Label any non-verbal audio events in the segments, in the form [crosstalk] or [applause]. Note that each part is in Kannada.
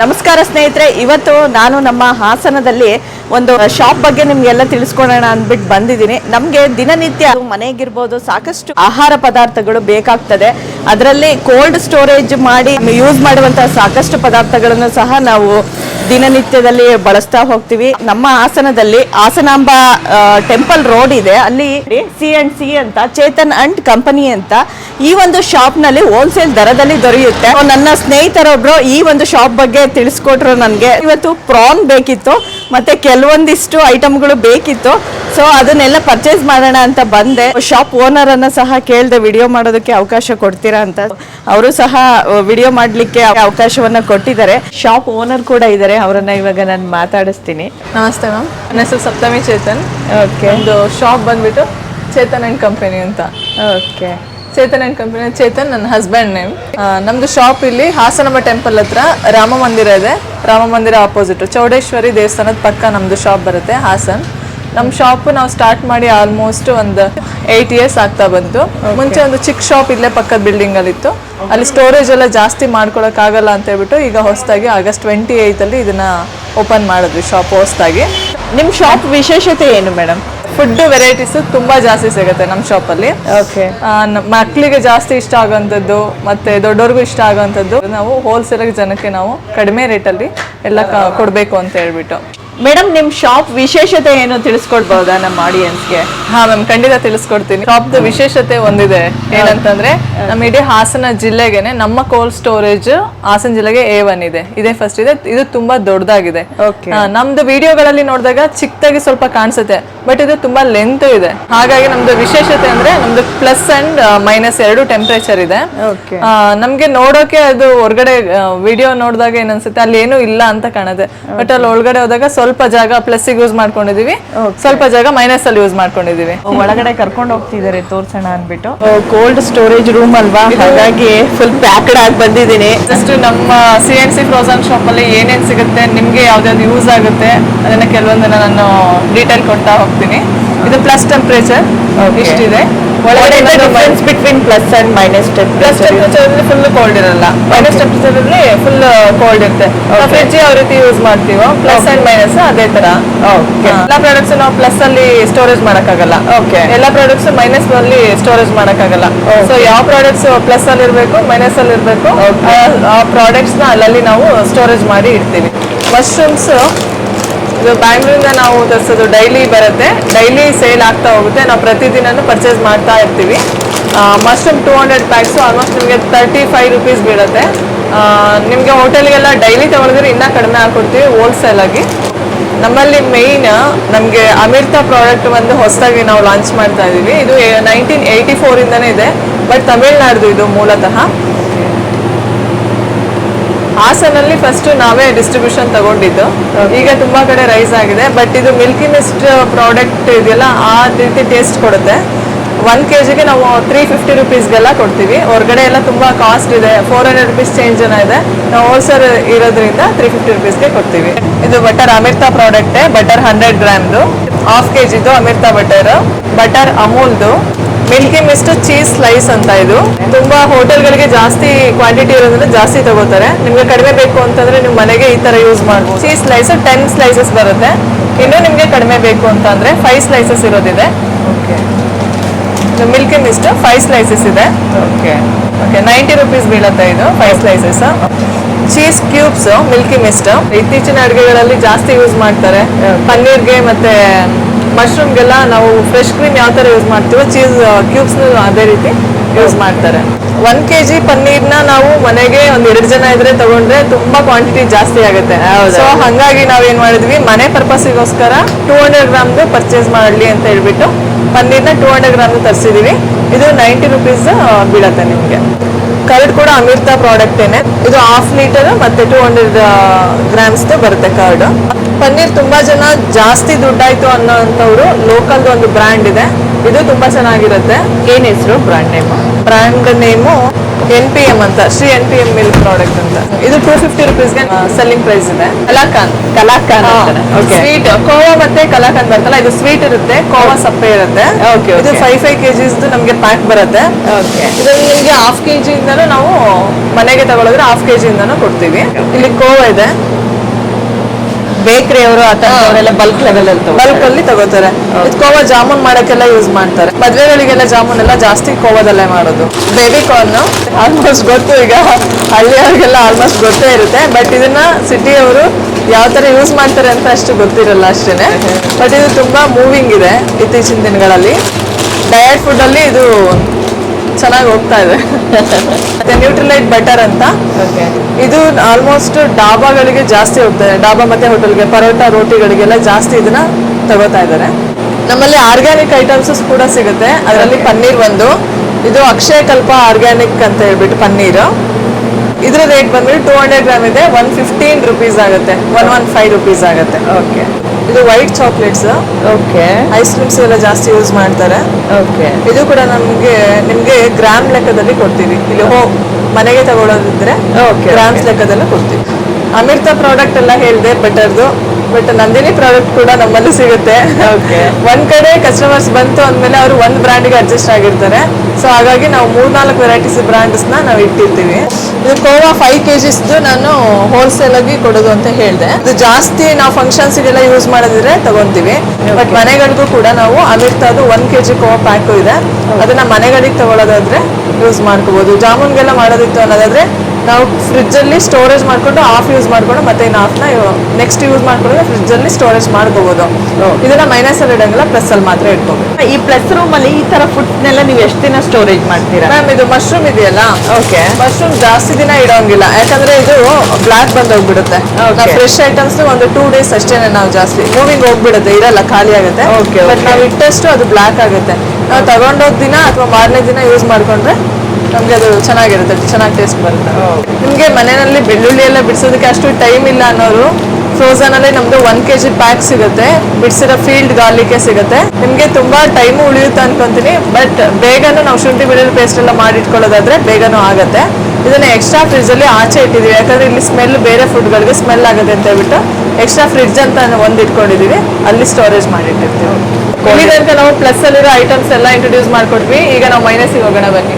ನಮಸ್ಕಾರ ಸ್ನೇಹಿತರೆ, ಇವತ್ತು ನಾನು ನಮ್ಮ ಹಾಸನದಲ್ಲಿ ಒಂದು ಶಾಪ್ ಬಗ್ಗೆ ನಿಮ್ಗೆಲ್ಲ ತಿಳಿಸ್ಕೊಡೋಣ ಅಂದ್ಬಿಟ್ಟು ಬಂದಿದ್ದೀನಿ. ನಮಗೆ ದಿನನಿತ್ಯ ಮನೆಗಿರ್ಬೋದು ಸಾಕಷ್ಟು ಆಹಾರ ಪದಾರ್ಥಗಳು ಬೇಕಾಗ್ತದೆ. ಅದರಲ್ಲಿ ಕೋಲ್ಡ್ ಸ್ಟೋರೇಜ್ ಮಾಡಿ ಯೂಸ್ ಮಾಡುವಂತಹ ಸಾಕಷ್ಟು ಪದಾರ್ಥಗಳನ್ನು ಸಹ ನಾವು ದಿನನಿತ್ಯದಲ್ಲಿ ಬಳಸ್ತಾ ಹೋಗ್ತೀವಿ. ನಮ್ಮ ಹಾಸನದಲ್ಲಿ ಹಾಸನಾಂಬ ಟೆಂಪಲ್ ರೋಡ್ ಇದೆ. ಅಲ್ಲಿ ಸಿ ಅಂಡ್ ಸಿ ಅಂತ, ಚೇತನ್ ಅಂಡ್ ಕಂಪನಿ ಅಂತ ಈ ಒಂದು ಶಾಪ್ನಲ್ಲಿ ಹೋಲ್ಸೇಲ್ ದರದಲ್ಲಿ ದೊರೆಯುತ್ತೆ. ನನ್ನ ಸ್ನೇಹಿತರೊಬ್ರು ಈ ಒಂದು ಶಾಪ್ ಬಗ್ಗೆ ತಿಳಿಸ್ಕೊಟ್ರು ನನಗೆ. ಇವತ್ತು ಪ್ರಾನ್ ಬೇಕಿತ್ತು ಮತ್ತೆ ಕೆಲವೊಂದಿಷ್ಟು ಐಟಮ್ಗಳು ಬೇಕಿತ್ತು. ಸೊ ಅದನ್ನೆಲ್ಲ ಪರ್ಚೇಸ್ ಮಾಡೋಣ ಅಂತ ಬಂದೆ. ಶಾಪ್ ಓನರ್ ಅನ್ನ ಸಹ ಕೇಳಿದೆ ವಿಡಿಯೋ ಮಾಡೋದಕ್ಕೆ ಅವಕಾಶ ಕೊಡ್ತೀರಾ? ಅಂತ. ಅವರು ಸಹ ವಿಡಿಯೋ ಮಾಡಲಿಕ್ಕೆ ಅವಕಾಶವನ್ನ ಕೊಟ್ಟಿದ್ದಾರೆ. ಶಾಪ್ ಓನರ್ ಕೂಡ ಇದ್ದಾರೆ ಅವರನ್ನು ಇವಾಗ ನಾನು ಮಾತಾಡಿಸ್ತೀನಿ. ನಮಸ್ತೆ ಮ್ಯಾಮ್. ನನ್ನ ಹೆಸರು ಸಪ್ತಮಿ ಚೇತನ್. ಓಕೆ ಒಂದು ಶಾಪ್ ಬಂದ್ಬಿಟ್ಟು ಚೇತನ್ ಆ್ಯಂಡ್ ಕಂಪನಿ ಅಂತ. Okay Chetan and company Chetan ನನ್ನ ಹಸ್ಬೆಂಡ್ ನೇಮ್ ನಮ್ದು ಶಾಪ್ ಇಲ್ಲಿ ಹಾಸನಮ್ಮ ಟೆಂಪಲ್ ಹತ್ರ ರಾಮ ಮಂದಿರ ಇದೆ. ರಾಮ ಮಂದಿರ ಆಪೋಸಿಟ್ ಚೌಡೇಶ್ವರಿ ದೇವಸ್ಥಾನದ ಪಕ್ಕ ನಮ್ದು ಶಾಪ್ ಬರುತ್ತೆ ಹಾಸನ್. ನಮ್ಮ ಶಾಪ್ ನಾವು ಸ್ಟಾರ್ಟ್ ಮಾಡಿ ಆಲ್ಮೋಸ್ಟ್ ಒಂದು ಏಯ್ಟ್ ಇಯರ್ಸ್ ಆಗ್ತಾ ಬಂತು. ಮುಂಚೆ ಒಂದು ಚಿಕ್ಕ ಶಾಪ್ ಇಲ್ಲೇ ಪಕ್ಕದ ಬಿಲ್ಡಿಂಗ್ ಅಲ್ಲಿ ಇತ್ತು ಅಲ್ಲಿ ಸ್ಟೋರೇಜ್ ಎಲ್ಲ ಜಾಸ್ತಿ ಮಾಡ್ಕೊಳಕ್ ಆಗಲ್ಲ ಅಂತ ಹೇಳ್ಬಿಟ್ಟು ಈಗ ಹೊಸದಾಗಿ ಆಗಸ್ಟ್ ಟ್ವೆಂಟಿ ಏಯ್ತ್ ಅಲ್ಲಿ ಇದನ್ನ ಓಪನ್ ಮಾಡಿದ್ವಿ ಶಾಪ್ ಹೊಸದಾಗಿ. ನಿಮ್ಮ ಶಾಪ್ ವಿಶೇಷತೆ ಏನು ಮೇಡಮ್ ಫುಡ್ ವೆರೈಟೀಸ್ ತುಂಬಾ ಜಾಸ್ತಿ ಸಿಗುತ್ತೆ ನಮ್ಮ ಶಾಪಲ್ಲಿ ಓಕೆ ಮಕ್ಕಳಿಗೆ ಜಾಸ್ತಿ ಇಷ್ಟ ಆಗುವಂಥದ್ದು ಮತ್ತೆ ದೊಡ್ಡವ್ರಿಗೂ ಇಷ್ಟ ಆಗುವಂಥದ್ದು ನಾವು ಹೋಲ್ಸೇಲ್ ಜನಕ್ಕೆ ನಾವು ಕಡಿಮೆ ರೇಟಲ್ಲಿ ಎಲ್ಲ ಕ- ಕೊಡ್ಬೇಕು ಅಂತ ಹೇಳ್ಬಿಟ್ಟು. ಮೇಡಮ್ ನಿಮ್ಮ ಶಾಪ್ ವಿಶೇಷತೆ ಏನು ತಿಳಿಸ್ಕೊಡ್ಬೋದಾ ನಮ್ಮ ಆಡಿಯನ್ಸ್ಗೆ ಹಾ ಮ್ಯಾಮ್ ಖಂಡಿತ ತಿಳಿಸ್ಕೊಡ್ತೀನಿ. ಶಾಪ್ದು ವಿಶೇಷತೆ ಒಂದಿದೆ. ಏನಂತಂದ್ರೆ ನಮ್ಮ ಇಡೀ ಹಾಸನ ಜಿಲ್ಲೆಗೆನೆ ನಮ್ಮ ಕೋಲ್ಡ್ ಸ್ಟೋರೇಜ್ ಹಾಸನ ಜಿಲ್ಲೆಗೆ ಎ ಒನ್ ಇದೆ. ಇದೇ ಫಸ್ಟ್ ಇದೆ. ಇದು ತುಂಬಾ ದೊಡ್ಡದಾಗಿದೆ. ನಮ್ದು ವಿಡಿಯೋಗಳಲ್ಲಿ ನೋಡಿದಾಗ ಚಿಕ್ಕದಾಗಿ ಸ್ವಲ್ಪ ಕಾಣಿಸುತ್ತೆ. ಬಟ್ ಇದು ತುಂಬಾ ಲೆಂತ್ ಇದೆ. ಹಾಗಾಗಿ ನಮ್ದು ವಿಶೇಷತೆ ಅಂದ್ರೆ ನಮ್ದು ಪ್ಲಸ್ ಅಂಡ್ ಮೈನಸ್ ಎರಡು ಟೆಂಪರೇಚರ್ ಇದೆ. ನಮ್ಗೆ ನೋಡೋಕೆ ಅದು ಹೊರಗಡೆ ವಿಡಿಯೋ ನೋಡಿದಾಗ ಏನನ್ಸುತ್ತೆ ಅಲ್ಲಿ ಏನೂ ಇಲ್ಲ ಅಂತ ಕಾಣುತ್ತೆ. ಬಟ್ ಅಲ್ಲಿ ಒಳಗಡೆ ಹೋದಾಗ ಸ್ವಲ್ಪ ಜಾಗ ಪ್ಲಸ್ ಯೂಸ್ ಮಾಡ್ಕೊಂಡಿದೀವಿ. ಸ್ವಲ್ಪ ಜಾಗ ಮೈನಸ್ ಅಲ್ಲಿ ಯೂಸ್ ಮಾಡ್ಕೊಂಡಿದೀವಿ. ಒಳಗಡೆ ಕರ್ಕೊಂಡು ಹೋಗ್ತಿದ್ದಾರೆ ತೋರ್ಸೋಣ ಅಂದ್ಬಿಟ್ಟು. ಕೋಲ್ಡ್ ಸ್ಟೋರೇಜ್ ರೂಮ್ ಅಲ್ವಾ? ಹಾಗಾಗಿ ಫುಲ್ ಪ್ಯಾಕ್ಡ್ ಆಗಿ ಬಂದಿದ್ದೀನಿ. ಜಸ್ಟ್ ನಮ್ಮ C N C frozen shop ಅಲ್ಲಿ ಏನೇನ್ ಸಿಗುತ್ತೆ ನಿಮ್ಗೆ ಯಾವ್ದಾವ್ದು ಯೂಸ್ ಆಗುತ್ತೆ ಅದನ್ನ ಕೆಲವೊಂದನ್ನ ನಾನು ಡೀಟೇಲ್ ಕೊಡ್ತಾ ಹೋಗ್ತೀನಿ. ಇದು ಪ್ಲಸ್ ಟೆಂಪರೇಚರ್ ಇಷ್ಟಿದೆ. ಒಳಗಡೆ difference between plus and minus plus temperature ಅಲ್ಲಿ ಫುಲ್ ಕೋಲ್ಡ್ ಇರಲ್ಲ. ಮೈನಸ್ ಟೆಂಪರೇಚರ್ ಅಲ್ಲಿ ಫುಲ್ ಕೋಲ್ಡ್ ಇರುತ್ತೆ. ಫ್ರಿಡ್ಜ್ ಯಾವ ರೀತಿ ಯೂಸ್ ಮಾಡ್ತೀವೋ ಪ್ಲಸ್ ಅಂಡ್ ಮೈನಸ್ ಅದೇ ತರ. ಓಕೆ ಎಲ್ಲ ಪ್ರಾಡಕ್ಟ್ಸ್ ನಾವು ಪ್ಲಸ್ ಅಲ್ಲಿ ಸ್ಟೋರೇಜ್ ಮಾಡಕ್ಕಾಗಲ್ಲ. ಓಕೆ ಎಲ್ಲ ಪ್ರಾಡಕ್ಟ್ಸ್ ಮೈನಸ್ ಅಲ್ಲಿ ಸ್ಟೋರೇಜ್ ಮಾಡಕ್ಕಾಗಲ್ಲ. ಸೊ ಯಾವ ಪ್ರಾಡಕ್ಟ್ಸ್ ಪ್ಲಸ್ ಅಲ್ಲಿ ಇರಬೇಕು ಮೈನಸ್ ಅಲ್ಲಿ ಇರಬೇಕು ಆ ಪ್ರಾಡಕ್ಟ್ಸ್ನ ಅಲ್ಲಲ್ಲಿ ನಾವು ಸ್ಟೋರೇಜ್ ಮಾಡಿ ಇಡ್ತೀವಿ. ಮಶ್ರೂಮ್ಸ್ ಇದು ಬ್ಯಾಂಗ್ಳೂರಿಂದ ನಾವು ತರಿಸೋದು ಡೈಲಿ ಬರುತ್ತೆ. ಡೈಲಿ ಸೇಲ್ ಆಗ್ತಾ ಹೋಗುತ್ತೆ. ನಾವು ಪ್ರತಿದಿನನೂ ಪರ್ಚೇಸ್ ಮಾಡ್ತಾ ಇರ್ತೀವಿ. Mushroom two hundred packs almost ನಿಮಗೆ ತರ್ಟಿ ಫೈವ್ ರುಪೀಸ್ ಬೀಳುತ್ತೆ ನಿಮಗೆ ಹೋಟೆಲ್ಗೆಲ್ಲ ಡೈಲಿ ತೊಗೊಳಿದ್ರೆ ಇನ್ನೂ ಕಡಿಮೆ ಹಾಕ್ಕೊಡ್ತೀವಿ ಹೋಲ್ಸೇಲ್ ಆಗಿ. ನಮ್ಮಲ್ಲಿ ಮೇಯ್ನ್ ನಮಗೆ ಅಮೃತ ಪ್ರಾಡಕ್ಟ್ ಒಂದು ಹೊಸದಾಗಿ ನಾವು ಲಾಂಚ್ ಮಾಡ್ತಾ ಇದ್ದೀವಿ ಇದು ನೈನ್ಟೀನ್ ಏಯ್ಟಿ ಫೋರಿಂದನೇ ಇದೆ. ಬಟ್ ತಮಿಳ್ನಾಡ್ದು ಇದು ಮೂಲತಃ. ಹಾಸನಲ್ಲಿ ಫಸ್ಟ್ ನಾವೇ ಡಿಸ್ಟ್ರಿಬ್ಯೂಷನ್ ತಗೊಂಡಿದ್ದು. ಈಗ ತುಂಬಾ ಕಡೆ ರೈಸ್ ಆಗಿದೆ. ಬಟ್ ಇದು ಮಿಲ್ಕಿ ಮಿಸ್ಟ್ ಪ್ರಾಡಕ್ಟ್ ಇದೆಯಲ್ಲ ಆ ರೀತಿ ಟೇಸ್ಟ್ ಕೊಡುತ್ತೆ. ಒನ್ ಕೆ ಜಿಗೆ ನಾವು ತ್ರೀ ಫಿಫ್ಟಿ ರುಪೀಸ್ಗೆಲ್ಲ ಕೊಡ್ತೀವಿ. ಹೊರಗಡೆ ಎಲ್ಲ ತುಂಬ ಕಾಸ್ಟ್ ಇದೆ. ಫೋರ್ ಹಂಡ್ರೆಡ್ ರುಪೀಸ್ ಚೇಂಜ್ ಏನೋ ಇದೆ. ನಾವು ಹೋಲ್ಸೇಲ್ ಇರೋದ್ರಿಂದ ತ್ರೀ ಫಿಫ್ಟಿ ರುಪೀಸ್ಗೆ ಕೊಡ್ತೀವಿ. ಇದು ಬಟರ್ ಅಮಿರ್ತಾ ಪ್ರಾಡಕ್ಟೇ ಬಟರ್ ಹಂಡ್ರೆಡ್ ಗ್ರಾಮ್ದು ಹಾಫ್ ಕೆ ಜಿದು ಅಮಿರ್ತಾ ಬಟರ್ ಬಟರ್ ಅಮೂಲ್ದು. ಮಿಲ್ಕಿ ಮಿಸ್ಟ್ ಚೀಸ್ ಸ್ಲೈಸ್ ಅಂತ ಇದು. ತುಂಬಾ ಹೋಟೆಲ್ಗಳಿಗೆ ಜಾಸ್ತಿ ಕ್ವಾಂಟಿಟಿ ಇರೋದ್ರಿಂದ ಜಾಸ್ತಿ ತಗೋತಾರೆ. ನಿಮ್ಗೆ ಕಡಿಮೆ ಬೇಕು ಅಂತಂದ್ರೆ ನೀವು ಮನೆಗೆ ಈ ತರ ಯೂಸ್ ಮಾಡ್ಬೋದು. ಚೀಸ್ ಸ್ಲೈಸ್ ಟೆನ್ ಸ್ಲೈಸಸ್ ಬರುತ್ತೆ. ಇನ್ನು ನಿಮ್ಗೆ ಕಡಿಮೆ ಬೇಕು ಅಂತಂದ್ರೆ ಫೈವ್ ಸ್ಲೈಸಸ್ ಇರೋದಿದೆ. ಮಿಲ್ಕಿ ಮಿಸ್ಟ್ ಫೈವ್ ಸ್ಲೈಸಸ್ ಇದೆ. ಓಕೆ. ಓಕೆ ನೈಂಟಿ ರುಪೀಸ್ ಬೀಳುತ್ತೆ ಇದು five slices. Cheese cubes Milky Mist. ಇತ್ತೀಚಿನ ಅಡುಗೆಗಳಲ್ಲಿ ಜಾಸ್ತಿ ಯೂಸ್ ಮಾಡ್ತಾರೆ. ಪನ್ನೀರ್ಗೆ ಮತ್ತೆ ಮಶ್ರೂಮ್ಗೆಲ್ಲ ನಾವು ಫ್ರೆಶ್ ಕ್ರೀಮ್ ಯಾವ ಥರ ಯೂಸ್ ಮಾಡ್ತೀವೋ ಚೀಸ್ ಕ್ಯೂಬ್ಸ್ನು ಅದೇ ರೀತಿ ಯೂಸ್ ಮಾಡ್ತಾರೆ. ಒನ್ ಕೆ ಜಿ ಪನ್ನೀರ್ನ ನಾವು ಮನೆಗೆ ಒಂದು ಎರಡು ಜನ ಇದ್ರೆ ತಗೊಂಡ್ರೆ ತುಂಬಾ ಕ್ವಾಂಟಿಟಿ ಜಾಸ್ತಿ ಆಗುತ್ತೆ. ಸೊ ಹಂಗಾಗಿ ನಾವೇನ್ ಮಾಡಿದ್ವಿ ಮನೆ ಪರ್ಪಸ್ಗೋಸ್ಕರ ಟೂ ಹಂಡ್ರೆಡ್ ಗ್ರಾಮ್ದು ಪರ್ಚೇಸ್ ಮಾಡಲಿ ಅಂತ ಹೇಳ್ಬಿಟ್ಟು ಪನ್ನೀರ್ನ ಟೂ ಹಂಡ್ರೆಡ್ ಗ್ರಾಮ್ ತರಿಸಿದೀವಿ. ಇದು ನೈಂಟಿ ರುಪೀಸ್ ಬೀಳತ್ತೆ ನಿಮಗೆ. ಕರ್ಡ್ ಕೂಡ ಅಮಿರ್ತಾ ಪ್ರಾಡಕ್ಟ್ ಏನೆ. ಇದು ಹಾಫ್ ಲೀಟರ್ ಮತ್ತೆ ಟೂ ಹಂಡ್ರೆಡ್ ಗ್ರಾಮ್ಸ್ ಬರುತ್ತೆ ಕರ್ಡ್. ಪನ್ನೀರ್ ತುಂಬಾ ಜನ ಜಾಸ್ತಿ ದುಡ್ಡಾಯ್ತು ಅನ್ನೋಂಥವ್ರು ಲೋಕಲ್ ಒಂದು ಬ್ರ್ಯಾಂಡ್ ಇದೆ. ಇದು ತುಂಬಾ ಚೆನ್ನಾಗಿರುತ್ತೆ. ಏನ್ ಹೆಸರು? Brand name brand name N P M ಅಂತ Shri N P M milk product ಅಂತ. ಇದು ಟೂ ಫಿಫ್ಟಿ ರುಪೀಸ್ಗೆ ಸೆಲ್ಲಿಂಗ್ ಪ್ರೈಸ್ ಇದೆ. ಅಂತಾನೆ. Okay. ಸ್ವೀಟ್ ಕೋವಾ ಮತ್ತೆ ಕಲಾಕಂದ್ ಬರ್ತಲ್ಲ ಇದು ಸ್ವೀಟ್ ಇರುತ್ತೆ ಕೋವಾ ಸಪ್ಪೆ ಇರುತ್ತೆ. ಇದು ಫೈವ್ ಫೈವ್ ಕೆಜಿಸ್ ನಮಗೆ ಪ್ಯಾಕ್ ಬರುತ್ತೆ. ಇದನ್ನ ನಿಮಗೆ ಹಾಫ್ ಕೆಜಿ ಇಂದನೂ ನಾವು ಮನೆಗೆ ತಗೊಳಿದ್ರೆ ಹಾಫ್ ಕೆಜಿ ಇಂದನೂ ಕೊಡ್ತೀವಿ. ಇಲ್ಲಿ ಕೋವಾ ಇದೆ. ಬೇಕರಿ ಅವರು ಬಲ್ಕ್ ಲೆವೆಲ್ ಅಲ್ಲಿ ಬಲ್ಕ್ ಅಲ್ಲಿ ತಗೋತಾರೆ. ಇದು ಕೋವಾ ಜಾಮೂನ್ ಮಾಡಕ್ಕೆಲ್ಲ ಯೂಸ್ ಮಾಡ್ತಾರೆ. ಮದ್ವೆಗಳಿಗೆಲ್ಲ ಜಾಮೂನ್ ಎಲ್ಲ ಜಾಸ್ತಿ ಕೋವಾದಲ್ಲೇ ಮಾಡೋದು. ಬೇಬಿ ಕಾರ್ನ್ ಆಲ್ಮೋಸ್ಟ್ ಗೊತ್ತು ಈಗ. ಹಳ್ಳಿಯವ್ರಿಗೆಲ್ಲ ಆಲ್ಮೋಸ್ಟ್ ಗೊತ್ತೇ ಇರುತ್ತೆ. ಬಟ್ ಇದನ್ನ ಸಿಟಿಯವರು ಯಾವ ತರ ಯೂಸ್ ಮಾಡ್ತಾರೆ ಅಂತ ಅಷ್ಟು ಗೊತ್ತಿರಲ್ಲ ಅಷ್ಟೇನೆ. ಬಟ್ ಇದು ತುಂಬಾ ಮೂವಿಂಗ್ ಇದೆ ಇತ್ತೀಚಿನ ದಿನಗಳಲ್ಲಿ. ಡಯಟ್ ಫುಡ್ ಅಲ್ಲಿ ಇದು ಚೆನ್ನಾಗಿ ಹೋಗ್ತಾ ಇದೆ. ಮತ್ತೆ ನ್ಯೂಟ್ರಿಲೈಟ್ ಬಟರ್ ಅಂತ. ಇದು ಆಲ್ಮೋಸ್ಟ್ ಡಾಬಾಗಳಿಗೆ ಜಾಸ್ತಿ ಹೋಗ್ತಾರೆ ಡಾಬಾ ಮತ್ತೆ ಹೋಟೆಲ್ಗೆ ಪರೋಟ ರೋಟಿಗಳಿಗೆಲ್ಲ ಜಾಸ್ತಿ ಇದನ್ನ ತಗೋತಾ ಇದ್ದಾರೆ. ನಮ್ಮಲ್ಲಿ ಆರ್ಗ್ಯಾನಿಕ್ ಐಟಮ್ಸ್ ಕೂಡ ಸಿಗುತ್ತೆ. ಅದರಲ್ಲಿ ಪನ್ನೀರ್ ಒಂದು. ಇದು ಅಕ್ಷಯ ಕಲ್ಪ ಆರ್ಗ್ಯಾನಿಕ್ ಅಂತ ಹೇಳ್ಬಿಟ್ಟು ಪನ್ನೀರ್. ಇದ್ರ ರೇಟ್ ಬಂದ್ಬಿಟ್ಟು ಟೂ ಹಂಡ್ರೆಡ್ ಗ್ರಾಮ್ ಇದೆ. ಒನ್ ಫಿಫ್ಟೀನ್ ರುಪೀಸ್ ಆಗುತ್ತೆ. ಒನ್ ಒನ್ ಫೈವ್ ರುಪೀಸ್ ಆಗುತ್ತೆ. ಓಕೆ ಇದು white chocolates okay ice creams ಎಲ್ಲ ಜಾಸ್ತಿ ಯೂಸ್ ಮಾಡ್ತಾರೆ. ಓಕೆ ಇದು ಕೂಡ ನಮಗೆ ನಿಮಗೆ ಗ್ರಾಮ್ ಲೆಕ್ಕದಲ್ಲಿ ಕೊಡ್ತೀವಿ. ಇಲ್ಲಿ ಹೋ ಮನೆಗೆ ತಗೊಳ್ಳೋದಿದ್ರೆ ಓಕೆ ಗ್ರಾಮ್ಸ್ ಲೆಕ್ಕದಲ್ಲಿ ಕೊಡ್ತೀವಿ. ಅಮೃತ ಪ್ರಾಡಕ್ಟ್ ಎಲ್ಲ ಹೇಳಿದೆ ಬೆಟರ್ದು ಬಟ್ ನಂದಿನಿ ಪ್ರಾಡಕ್ಟ್ ಕೂಡ ನಮ್ಮಲ್ಲಿ ಸಿಗುತ್ತೆ. [laughs] ಒಂದ್ ಕಡೆ ಕಸ್ಟಮರ್ಸ್ ಬಂತು ಅಂದ್ಮೇಲೆ ಅವರು ಒಂದ್ ಬ್ರ್ಯಾಂಡ್ಗೆ ಅಡ್ಜಸ್ಟ್ ಆಗಿರ್ತಾರೆ. ಸೊ ಹಾಗಾಗಿ ನಾವು ಮೂರ್ನಾಲ್ಕು ವೆರೈಟೀಸ್ ಬ್ರ್ಯಾಂಡ್ಸ್ನ ನಾವು ಇಟ್ಟಿರ್ತೀವಿ. ಇದು ಕೋವಾ ಫೈವ್ ಕೆಜಿಸ್ದು ನಾನು ಹೋಲ್ಸೇಲ್ ಆಗಿ ಕೊಡೋದು ಅಂತ ಹೇಳಿದೆ. ಇದು ಜಾಸ್ತಿ ನಾವು ಫಂಕ್ಷನ್ಸ್ಗೆಲ್ಲ ಯೂಸ್ ಮಾಡೋದಿದ್ರೆ ತಗೊಂತೀವಿ. ಬಟ್ ಮನೆಗಳಿಗೂ ಕೂಡ ನಾವು ಅಮಿರ್ತಾದು ಕೆ ಜಿ ಕೋವಾ ಪ್ಯಾಕು ಇದೆ. ಅದನ್ನ ಮನೆಗಳಿಗೆ ತಗೊಳ್ಳೋದಾದ್ರೆ ಯೂಸ್ ಮಾಡ್ಕೋಬಹುದು ಜಾಮೂನ್ಗೆಲ್ಲ ಮಾಡೋದಿತ್ತು ಅನ್ನೋದಾದ್ರೆ ನಾವು ಫ್ರಿಜ್ ಅಲ್ಲಿ ಸ್ಟೋರೇಜ್ ಮಾಡ್ಕೊಂಡು ಆಫ್ ಯೂಸ್ ಮಾಡ್ಕೊಂಡು ಮತ್ತೆ ಇನ್ನು ಆಫ್ನ ನೆಕ್ಸ್ಟ್ ಯೂಸ್ ಮಾಡ್ಕೊಂಡು ಫ್ರಿಜ್ ಅಲ್ಲಿ ಸ್ಟೋರೇಜ್ ಮಾಡ್ಕೋಬಹುದು ಇದನ್ನ ಮೈನಸ್ ಅಲ್ಲಿ ಇಡಂಗಿಲ್ಲ ಪ್ಲಸ್ ಅಲ್ಲಿ ಮಾತ್ರ ಇಟ್ಕೋಬೇಕು. ಈ ಪ್ಲಸ್ ರೂಮ್ ಅಲ್ಲಿ ಈ ತರ ಫುಡ್ನೆಲ್ಲ ನೀವು ಎಷ್ಟು ದಿನ ಸ್ಟೋರೇಜ್ ಮಾಡ್ತೀರಾ? ಮ್ಯಾಮ್ ಇದು ಮಶ್ರೂಮ್ ಇದೆಯಲ್ಲ? ಓಕೆ ಮಶ್ರೂಮ್ ಜಾಸ್ತಿ ದಿನ ಇಡೋಂಗಿಲ್ಲ. ಯಾಕಂದ್ರೆ ಇದು ಬ್ಲಾಕ್ ಬಂದ್ ಹೋಗ್ಬಿಡುತ್ತೆ ಫ್ರೆಶ್ ಐಟಮ್ಸ್ ಒಂದು ಟೂ ಡೇಸ್ ಅಷ್ಟೇನೆ ನಾವು ಜಾಸ್ತಿ ಮೂವಿಂಗ್ ಹೋಗ್ಬಿಡುತ್ತೆ ಇರಲ್ಲ ಖಾಲಿ ಆಗುತ್ತೆ. ಬಟ್ ನಾವು ಇಟ್ಟಷ್ಟು ಅದು ಬ್ಲಾಕ್ ಆಗುತ್ತೆ. ನಾವು ತಗೊಂಡೋಗ್ ದಿನ ಅಥವಾ ಮಾರನೇ ದಿನ ಯೂಸ್ ಮಾಡ್ಕೊಂಡ್ರೆ ನಮ್ಗೆ ಅದು ಚೆನ್ನಾಗಿರುತ್ತೆ ಚೆನ್ನಾಗಿ ಟೇಸ್ಟ್ ಬರುತ್ತೆ. ನಿಮ್ಗೆ ಮನೆಯಲ್ಲಿ ಬೆಳ್ಳುಳ್ಳಿ ಎಲ್ಲ ಬಿಡಿಸೋದಕ್ಕೆ ಅಷ್ಟು ಟೈಮ್ ಇಲ್ಲ ಅನ್ನೋರು ಫ್ರೋಸನ್ ಅಲ್ಲಿ ನಮ್ದು ಒನ್ ಕೆ ಜಿ ಪ್ಯಾಕ್ ಸಿಗುತ್ತೆ. ಬಿಡಿಸಿರೋ ಫೀಲ್ಡ್ ಗಾರ್ಲಿಕ್ಕೆ ಸಿಗುತ್ತೆ. ನಿಮ್ಗೆ ತುಂಬಾ ಟೈಮು ಉಳಿಯುತ್ತೆ ಅನ್ಕೊಂತೀನಿ. ಬಟ್ ಬೇಗನೂ ನಾವು ಶುಂಠಿ ಬೆಳ್ಳುಳ್ಳಿ ಪೇಸ್ಟ್ ಎಲ್ಲ ಮಾಡಿಟ್ಕೊಳ್ಳೋದಾದ್ರೆ ಬೇಗನೂ ಆಗುತ್ತೆ. ಇದನ್ನ ಎಕ್ಸ್ಟ್ರಾ ಫ್ರಿಜ್ ಅಲ್ಲಿ ಆಚೆ ಇಟ್ಟಿದೀವಿ. ಯಾಕಂದ್ರೆ ಇಲ್ಲಿ ಸ್ಮೆಲ್ ಬೇರೆ ಫುಡ್ಗಳಿಗೆ ಸ್ಮೆಲ್ ಆಗುತ್ತೆ ಅಂತ ಹೇಳ್ಬಿಟ್ಟು ಎಕ್ಸ್ಟ್ರಾ ಫ್ರಿಡ್ಜ್ ಅಂತ ಒಂದು ಇಟ್ಕೊಂಡಿದೀವಿ. ಅಲ್ಲಿ ಸ್ಟೋರೇಜ್ ಮಾಡಿಟ್ಟಿರ್ತೀವಿ ಇಲ್ಲಿ ತನಕ ನಾವು ಪ್ಲಸ್ ಅಲ್ಲಿರೋ ಐಟಮ್ಸ್ ಎಲ್ಲ ಇಂಟ್ರೊಡ್ಯೂಸ್ ಮಾಡ್ಕೊಟ್ವಿ. ಈಗ ನಾವು ಮೈನಸ್ಗೆ ಹೋಗೋಣ ಬನ್ನಿ.